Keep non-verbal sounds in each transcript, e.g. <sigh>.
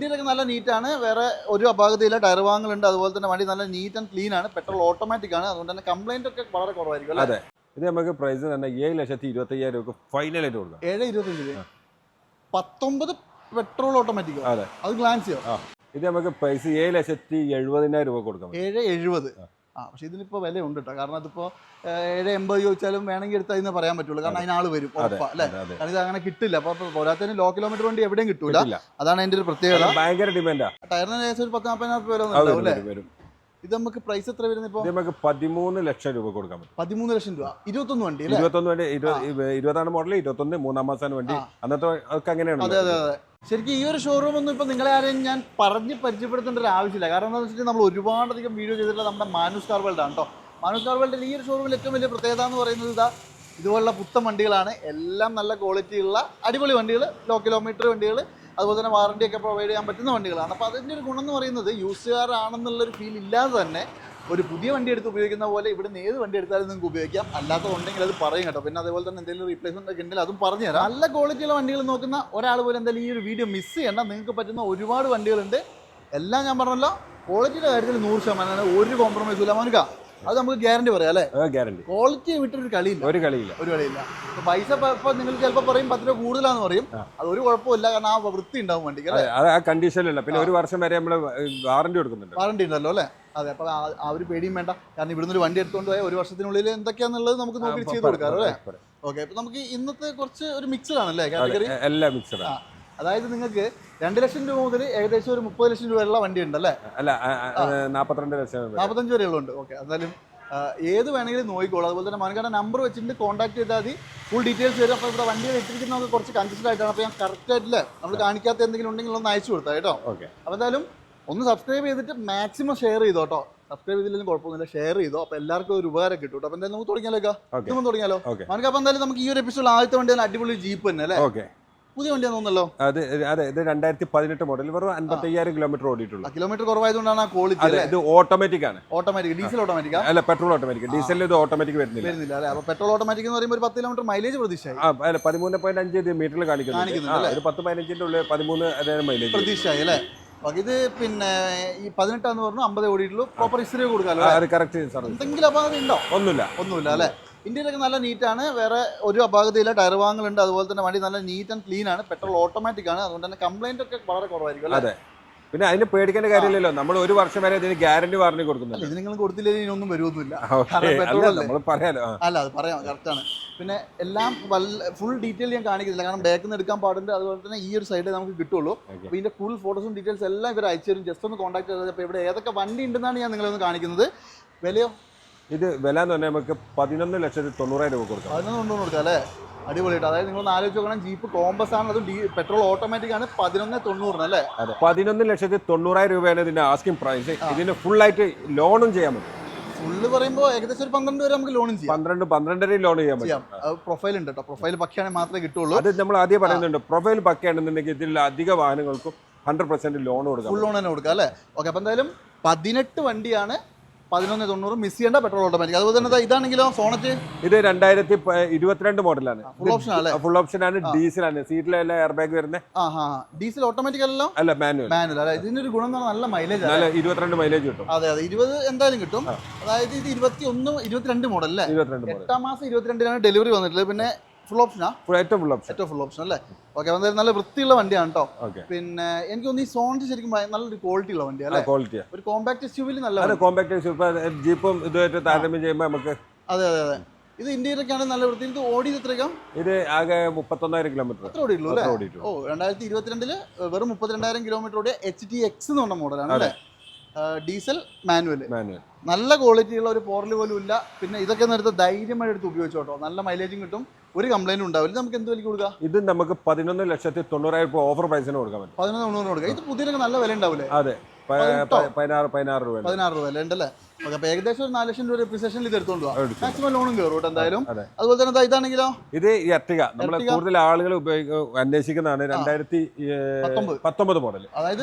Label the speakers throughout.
Speaker 1: ഇന്ത്യയിലൊക്കെ നല്ല നീറ്റാണ്. വേറെ ഒരു അപാകതയില്ല. ടയർ വാങ്ങലുണ്ട്. അതുപോലെ തന്നെ വണ്ടി നല്ല നീറ്റ് ആൻഡ് ക്ലീൻ ആണ്. പെട്രോൾ ഓട്ടോമാറ്റിക് ആണ്. അതുകൊണ്ട് തന്നെ കംപ്ലൈന്റ് ഒക്കെ വളരെ കുറവായിരിക്കും അല്ലേ?
Speaker 2: അതെ. ഇത് നമുക്ക് പ്രൈസ് തന്നെ ഏഴ് ലക്ഷത്തി ഇരുപത്തി അയ്യായിരം രൂപ ഫൈനലായിട്ട് കൊടുക്കാം.
Speaker 1: ഏഴ് ഇരുപത്തഞ്ചിൽ പത്തൊമ്പത് പെട്രോൾ ഓട്ടോമാറ്റിക്
Speaker 2: അതെ.
Speaker 1: അത്
Speaker 2: ഗ്ലാൻസിയോ ഇത് നമുക്ക് പ്രൈസ് ഏഴ് ലക്ഷത്തി എഴുപതിനായിരം രൂപ കൊടുക്കാം.
Speaker 1: ഏഴ് എഴുപത്. ആ പക്ഷെ ഇതിനിപ്പോ വില ഉണ്ട് കേട്ടോ കാരണം അതിപ്പോ ഏഹ്, ഏഴ് എൺപത് ചോദിച്ചാലും വേണമെങ്കിൽ എടുത്താൽ ഇന്ന് പറയാൻ പറ്റുള്ളൂ. കാരണം അതിനാൾ വരും. ഉറപ്പാ അല്ലേ? കാരണം ഇത് അങ്ങനെ കിട്ടില്ല. അപ്പൊ പോരാത്തതിന് ലോ കിലോമീറ്റർ വണ്ടി എവിടെയും കിട്ടൂല. അതാണ് എന്റെ ഒരു പ്രത്യേകത.
Speaker 2: ഭയങ്കര ഡിമാൻഡാ
Speaker 1: ടയറിന് ഏകദേശം ഒരു പത്ത് നാൽപ്പതിനായിരം രൂപ വില അല്ലേ? ഇത് നമുക്ക് പ്രൈസ് എത്ര വരുന്നത് ഇപ്പൊ?
Speaker 2: ഇത് നമുക്ക് പതിമൂന്ന് ലക്ഷം രൂപ കൊടുക്കാൻ പറ്റും.
Speaker 1: പതിമൂന്ന് ലക്ഷം രൂപ. ഇരുപത്തൊന്ന് വണ്ടി
Speaker 2: ഇരുപത്തൊന്ന് വണ്ടി ഇരുപത് ഇരുപതാണ് മോഡൽ ഇരുപത്തൊന്ന് മൂന്നാം മാസമാണ് വണ്ടി. അന്നത്തെ ഒക്കെ അങ്ങനെയാണ്
Speaker 1: അതെ അതെ അതെ. ശരിക്കും ഈ ഒരു ഷോറൂം ഒന്നും ഇപ്പം നിങ്ങളെ ആരെയും ഞാൻ പറഞ്ഞ് പരിചയപ്പെടുത്തേണ്ട ഒരു ആവശ്യമില്ല. കാരണം എന്താണെന്ന് വെച്ചിട്ടുണ്ടെങ്കിൽ നമ്മൾ ഒരുപാടധികം വീഡിയോ ചെയ്തിട്ടുള്ള നമ്മുടെ മാനുസ് കാർവേൾഡ് ആണ് കേട്ടോ. മാനുസ് കാർവേൾഡിൽ ഈ ഒരു ഷോറൂമിൽ ഏറ്റവും വലിയ പ്രത്യേകത എന്ന് പറയുന്നത് ഇതാ ഇതുപോലുള്ള പുത്തൻ വണ്ടികളാണ്. എല്ലാം നല്ല ക്വാളിറ്റിയുള്ള അടിപൊളി വണ്ടികൾ ലോ കിലോമീറ്റർ വണ്ടികൾ അതുപോലെ തന്നെ വാറണ്ടിയൊക്കെ പ്രൊവൈഡ് ചെയ്യാൻ പറ്റുന്ന വണ്ടികളാണ്. അപ്പോൾ അതിന്റെ ഒരു ഗുണം എന്ന് പറയുന്നത് യൂസുകാരാണെന്നുള്ളൊരു ഫീൽ ഇല്ലാതെ തന്നെ ഒരു പുതിയ വണ്ടി എടുത്ത് ഉപയോഗിക്കുന്ന പോലെ ഇവിടുന്ന് ഏത് വണ്ടി എടുത്താലും നിങ്ങൾക്ക് ഉപയോഗിക്കാം. അല്ലാത്ത ഉണ്ടെങ്കിൽ അത് പറയും കേട്ടോ. പിന്നെ അതേപോലെ തന്നെ എന്തെങ്കിലും റീപ്ലേസ്മെന്റ് ഒക്കെ ഉണ്ടെങ്കിൽ അതും പറഞ്ഞു തരാം. നല്ല ക്വാളിറ്റിയുള്ള വണ്ടികൾ നോക്കുന്ന ഒരാൾ പോലും എന്തായാലും ഈ ഒരു വീഡിയോ മിസ് ചെയ്യണ്ട. നിങ്ങൾക്ക് പറ്റുന്ന ഒരുപാട് വണ്ടികളുണ്ട്. എല്ലാം ഞാൻ പറഞ്ഞല്ലോ ക്വാളിറ്റിയുടെ കാര്യത്തിൽ നൂറ് ശതമാനം ഒരു കോംപ്രമൈസും ഇല്ല. മോനിക്ക അത് നമുക്ക് ഗ്യാരണ്ടി പറയാം അല്ലേ?
Speaker 2: ഗ്യാരണ്ടി
Speaker 1: ക്വാളിറ്റി വിട്ടൊരു കളിയില്ല.
Speaker 2: ഒരു കളിയില്ല.
Speaker 1: ഒരു കളിയില്ല. പൈസ ഇപ്പൊ നിങ്ങൾ ചിലപ്പോൾ പറയും പത്ത് രൂപ കൂടുതലാന്ന് പറയും. അത് ഒരു കുഴപ്പമില്ല കാരണം ആ വൃത്തി ഉണ്ടാവും വണ്ടിക്ക്
Speaker 2: ആ കണ്ടീഷനിലല്ല പിന്നെ ഒരു വർഷം വരെ നമ്മൾ വാറണ്ടി കൊടുക്കുന്നുണ്ട്.
Speaker 1: വാറണ്ടി ഉണ്ടല്ലോ അല്ലേ? അതെ അപ്പൊ ആ- ഒരു പേടിയും വേണ്ട. കാരണം ഇവിടുന്ന് ഒരു വണ്ടി എടുത്തുകൊണ്ട് പോയാൽ ഒരു വർഷത്തിനുള്ളിൽ എന്തൊക്കെയാന്നുള്ളത് നമുക്ക് നോക്കി ചെയ്ത് കൊടുക്കാം അല്ലേ? ഓക്കെ അപ്പൊ നമുക്ക് ഇന്നത്തെ കുറച്ച് ഒരു മിക്സഡ് ആണല്ലേ കാറ്റഗറി
Speaker 2: എല്ലാം മിക്സഡ്
Speaker 1: ആണ്. അതായത് നിങ്ങൾക്ക് രണ്ട് ലക്ഷം രൂപ മുതൽ ഏകദേശം ഒരു മുപ്പത് ലക്ഷം രൂപയുള്ള വണ്ടി ഉണ്ടല്ലേ
Speaker 2: അല്ല നാൽപ്പത്തിരണ്ട് ലക്ഷം വരെ.
Speaker 1: നാൽപ്പത്തഞ്ച് വരെയുള്ളുണ്ട് ഓക്കെ എന്തായാലും ഏത് വേണമെങ്കിലും നോക്കിക്കോളൂ. അതുപോലെ തന്നെ മനക്കാരുടെ നമ്പർ വെച്ചിട്ട് കോൺടാക്ട് ചെയ്താൽ മതി. ഫുൾ ഡീറ്റെയിൽസ് വരും. അപ്പോൾ ഇവിടെ വണ്ടി ഇട്ടിരിക്കുന്നത് കുറച്ച് കൺഫ്യൂസ്ഡ് ആയിട്ടാണ്. അപ്പോൾ ഞാൻ കറക്റ്റ് ആയിട്ടില്ല? നമ്മൾ കാണിക്കാത്ത എന്തെങ്കിലും ഉണ്ടെങ്കിൽ ഒന്ന് അയച്ചു കൊടുത്താൽ കേട്ടോ?
Speaker 2: ഓക്കെ.
Speaker 1: അപ്പോൾ എന്തായാലും ഒന്ന് സബ്സ്ക്രൈബ് ചെയ്തിട്ട് മാക്സിമം ഷെയർ ചെയ്തോ കേട്ടോ സബ്സ്ക്രൈബ് ചെയ്തില്ലെങ്കിലും കുഴപ്പമൊന്നുമില്ല ഷെയർ ചെയ്തോ. അപ്പൊ എല്ലാവർക്കും ഒരു ഉപകാരം കിട്ടും കേട്ടോ അപ്പോൾ എന്തായാലും നമുക്ക് തുടങ്ങിയാലോ. ഇതൊന്നും തുടങ്ങിയാലോ? നമുക്ക് അപ്പൊ എന്തായാലും നമുക്ക് ഈ ഒരു എപ്പിസോഡ് ആദ്യത്തെ വണ്ടി തന്നെ അടിപൊളി ജീപ്പ് തന്നെ അല്ലേ?
Speaker 2: ഓക്കെ
Speaker 1: പുതിയ വണ്ടി തോന്നുന്നല്ലോ?
Speaker 2: അത് അതെ ഇത് രണ്ടായിരത്തി പതിനെട്ട് മോഡൽ വെറും അൻപത്തി അയ്യായിരം കിലോമീറ്റർ ഓടിയിട്ടുള്ളൂ
Speaker 1: കിലോമീറ്റർ കുറവായതുകൊണ്ടാണ് ആ ക്വാളിറ്റി അല്ലേ?
Speaker 2: ഇത് ഓട്ടോമാറ്റിക് ആണ്.
Speaker 1: ഓട്ടോമാറ്റിക് ഡീസൽ ഓട്ടോമാറ്റിക്
Speaker 2: അല്ല പെട്രോൾ ഓട്ടോമാറ്റിക് ഡീസലിൽ ഇത് ഓട്ടോമാറ്റിക് വരുന്നില്ല.
Speaker 1: വരുന്നില്ല അല്ലേ? അപ്പോൾ പെട്രോൾ ഓട്ടോമാറ്റിക് എന്ന് പറയുമ്പോൾ ഒരു പത്ത് കിലോമീറ്റർ മൈലേജ് പ്രതീക്ഷയായി.
Speaker 2: ആ അല്ല പതിമൂന്ന് പോയിന്റ് അഞ്ച് മീറ്ററിൽ കാണിക്കുന്നുണ്ട്. ഒരു പത്ത് പതിനഞ്ചിന്റെ ഉള്ളിൽ പതിമൂന്ന് അതായത് മൈലേജ്
Speaker 1: പ്രതീക്ഷയായി അല്ലേ? ഇത് പിന്നെ ഈ പതിനെട്ടാന്ന് പറഞ്ഞു അമ്പത് ഓടിയിട്ടുള്ളൂ. പ്രോപ്പർ ഹിസ്റ്ററി കൊടുക്കാമല്ലോ
Speaker 2: കറക്റ്റ്
Speaker 1: എന്തെങ്കിലും അപാകത ഉണ്ടോ?
Speaker 2: ഒന്നുമില്ല.
Speaker 1: ഒന്നുമില്ല അല്ലേ? ഇന്ത്യയിലൊക്കെ നല്ല നീറ്റാണ് വേറെ ഒരു അപാകതയില്ല. ടയർ വാങ്ങലുണ്ട് അതുപോലെ തന്നെ വണ്ടി നല്ല നീറ്റ് ആൻഡ് ക്ലീൻ ആണ്. പെട്രോൾ ഓട്ടോമാറ്റിക് ആണ്. അതുകൊണ്ട് തന്നെ കംപ്ലൈന്റ് ഒക്കെ വളരെ കുറവായിരിക്കും അല്ലേ?
Speaker 2: അതെ. പിന്നെ അതിന് പേടിക്കേണ്ട കാര്യമില്ലല്ലോ. നമ്മൾ ഒരു വർഷം വരെ ഇതിന് ഗ്യാരണ്ടി വാറണ്ടി കൊടുക്കുന്നുണ്ട്.
Speaker 1: നിങ്ങൾ കൊടുത്തില്ലെങ്കിൽ ഇനിയൊന്നും വരുമൊന്നുമില്ല
Speaker 2: ഓക്കേ. അല്ല
Speaker 1: അത് പറയാം. കറക്റ്റ് ആണ്. പിന്നെ എല്ലാം ഫുൾ ഡീറ്റെയിൽ ഞാൻ കാണിക്കുന്നില്ല കാരണം ബാക്കിൽ നിന്ന് എടുക്കാൻ പാടുണ്ട്. അതുപോലെ തന്നെ ഈ ഒരു സൈഡിൽ നമുക്ക് കിട്ടുള്ളൂ.
Speaker 2: അപ്പൊ
Speaker 1: അപ്പോൾ ഇതിന്റെ ഫുൾ ഫോട്ടോസും ഡീറ്റെയിൽസ് എല്ലാം ഇവർ അയച്ചു തരും. ജസ്റ്റ് ഒന്ന് കോൺടാക്ട് ചെയ്തത് അപ്പോൾ ഇവിടെ ഏതൊക്കെ വണ്ടി ഉണ്ടെന്നാണ് ഞാൻ നിങ്ങളെ ഒന്ന് കാണിക്കുന്നത്. വിലയോ?
Speaker 2: ഇത് വില എന്ന് പറഞ്ഞാൽ നമുക്ക് പതിനൊന്ന് ലക്ഷത്തി തൊണ്ണൂറായിരം രൂപ കൊടുക്കാം.
Speaker 1: പതിനൊന്ന് തൊണ്ണൂറ് കൊടുക്കാം അല്ലേ? അടിപൊളിയായിട്ട്. അതായത് നിങ്ങൾ ഒന്ന് ആലോചിച്ച് നോക്കണം. ജീപ്പ് കോമ്പസ് ആണ്. അതും പെട്രോൾ ഓട്ടോമാറ്റിക് ആണ്. പതിനൊന്ന് തൊണ്ണൂറിന് അല്ലേ?
Speaker 2: പതിനൊന്ന് ലക്ഷത്തി തൊണ്ണൂറായിരം രൂപയാണ് ഇതിന്റെ ആസ്കിംഗ് പ്രൈസ് ഇതിന് ഫുൾ ആയിട്ട് ലോണും ചെയ്യാൻ പറ്റും.
Speaker 1: ഫുള്ള് പറയുമ്പോൾ ഏകദേശം ഒരു പന്ത്രണ്ട് വരെ നമുക്ക് ലോണും ചെയ്യാം.
Speaker 2: പന്ത്രണ്ട് പന്ത്രണ്ടര ലോൺ ചെയ്യാൻ പറ്റും.
Speaker 1: ചെയ്യാം പ്രൊഫൈൽ ഉണ്ട് കേട്ടോ പ്രൊഫൈൽ പക്കയാണെങ്കിൽ മാത്രമേ കിട്ടുള്ളൂ.
Speaker 2: അത് നമ്മൾ ആദ്യം പറയുന്നുണ്ട്. പ്രൊഫൈൽ പക്കയാണെന്നുണ്ടെങ്കിൽ ഇതിൽ അധിക വാഹനങ്ങൾക്കും ഹൺഡ്രഡ് പെർസെന്റ് ലോൺ കൊടുക്കാം.
Speaker 1: ഫുൾ ലോൺ തന്നെ കൊടുക്കാം അല്ലേ? ഓക്കെ അപ്പം എന്തായാലും പതിനെട്ട് വണ്ടിയാണ് പതിനൊന്ന് തൊണ്ണൂറ് മിസ് ചെയ്യേണ്ട പെട്രോൾ ഓട്ടോമാറ്റിക് അതുപോലെ തന്നെ ഇതാണെങ്കിലോ സോണറ്റ്
Speaker 2: ഇത് രണ്ടായിരത്തി ഇരുപത്തിരണ്ട് മോഡലാണ്
Speaker 1: ഫുൾ ഓപ്ഷൻ അല്ലേ
Speaker 2: ഫുൾ ഓപ്ഷൻ ആണ്. ഡീസൽ ആണ്. സീറ്റിലെല്ലാം എയർ ബാഗ് വരുന്നത്
Speaker 1: ആ ഹാ ഡീസൽ ഓട്ടോമാറ്റിക് അല്ലല്ലോ?
Speaker 2: അല്ല മാനുവൽ
Speaker 1: മാനുവൽ അല്ല? ഇതിന്റെ ഒരു ഗുണം നല്ല മൈലേജ് അല്ല?
Speaker 2: നല്ല ഇരുപത്തിരണ്ട് മൈലേജ് കിട്ടും.
Speaker 1: അതെ അതെ. ഇരുപത് എന്തായാലും കിട്ടും. അതായത് ഇത് ഇരുപത്തി ഒന്ന് ഇരുപത്തിരണ്ട് മോഡൽ അല്ലേ?
Speaker 2: ഇരുപത്തിരണ്ട്
Speaker 1: എട്ടാം മാസം ഇരുപത്തിരണ്ടിനാണ് ഡെലിവറി വന്നിട്ടുള്ളത്. പിന്നെ ഫുൾ ഓപ്ഷനാ
Speaker 2: ഏറ്റവും ഫുൾ ഓപ്ഷൻ
Speaker 1: ഏറ്റവും ഫുൾ ഓപ്ഷൻ അല്ലേ? ഓക്കെ എന്തായാലും നല്ല വൃത്തിയുള്ള വണ്ടിയാണ് കേട്ടോ പിന്നെ എനിക്ക് തോന്നുന്നു ഈ ശരിക്കും നല്ലൊരു ക്വാളിറ്റി ഉള്ള വണ്ടി അല്ലേ?
Speaker 2: ക്വാളിറ്റി
Speaker 1: ഒരു കോമ്പാക്ട് എസ്യൂവിൽ നല്ല.
Speaker 2: കോമ്പാക്ട് സൂപ്പർ ജീപ്പും ഇതുമായിട്ട് താരതമ്യം ചെയ്യുമ്പോൾ നമുക്ക്
Speaker 1: അതെ അതെ അതെ. ഇത് ഇന്ത്യയിലൊക്കെ ആണ് നല്ല വൃത്തി. ഇത് ഓടിയത് എത്രയ്ക്കാം?
Speaker 2: ഇത് ആകെ മുപ്പത്തൊന്നായിരം കിലോമീറ്റർ.
Speaker 1: എത്ര ഓടിയുള്ളൂ അല്ലേ? ഓ രണ്ടായിരത്തി ഇരുപത്തിരണ്ടിൽ വെറും മുപ്പത്തിരണ്ടായിരം കിലോമീറ്റർ ഓടിയ എച്ച് ടി എക്സ് എന്ന് പറഞ്ഞ മോഡലാണ് അല്ലേ? Diesel manual
Speaker 2: manual.
Speaker 1: നല്ല ക്വാളിറ്റി ഉള്ള ഒരു പോറൽ പോലും ഇല്ല. പിന്നെ ഇതൊക്കെ നേരത്തെ ധൈര്യമായി എടുത്ത് ഉപയോഗിച്ചോട്ടോ. നല്ല മൈലേജും കിട്ടും. ഒരു കംപ്ലൈന്റ് ഉണ്ടാവില്ല. നമുക്ക് എന്ത് വിലക്ക് കൊടുക്കാം?
Speaker 2: ഇത് നമുക്ക് പതിനൊന്ന് ലക്ഷത്തി തൊണ്ണൂറായിരം രൂപ ഓഫർ പ്രൈസിന് കൊടുക്കാൻ പറ്റും.
Speaker 1: പതിനൊന്ന് തൊണ്ണൂറ് കൊടുക്കാം. ഇത് പുതിയ നല്ല വില ഉണ്ടാവില്ലേ
Speaker 2: അതെ പതിനാറ് പതിനാറ് രൂപ
Speaker 1: പതിനാറ് രൂപ അല്ലേ? ഉണ്ടല്ലേ? ഓക്കെ അപ്പോൾ ഏകദേശം ഒരു നാല് ലക്ഷം രൂപ പ്രിസെഷനിൽ ഇത് എടുത്തോണ്ട് മാക്സിമം ലോണും കയറും എന്തായാലും. അതുപോലെ തന്നെ ഇതാണെങ്കിലോ?
Speaker 2: ഇത് എർട്ടിക
Speaker 1: നമ്മൾ.
Speaker 2: കൂടുതൽ ആളുകൾ അന്വേഷിക്കുന്നതാണ് രണ്ടായിരത്തി
Speaker 1: പത്തൊമ്പത്.
Speaker 2: മോഡൽ
Speaker 1: അതായത്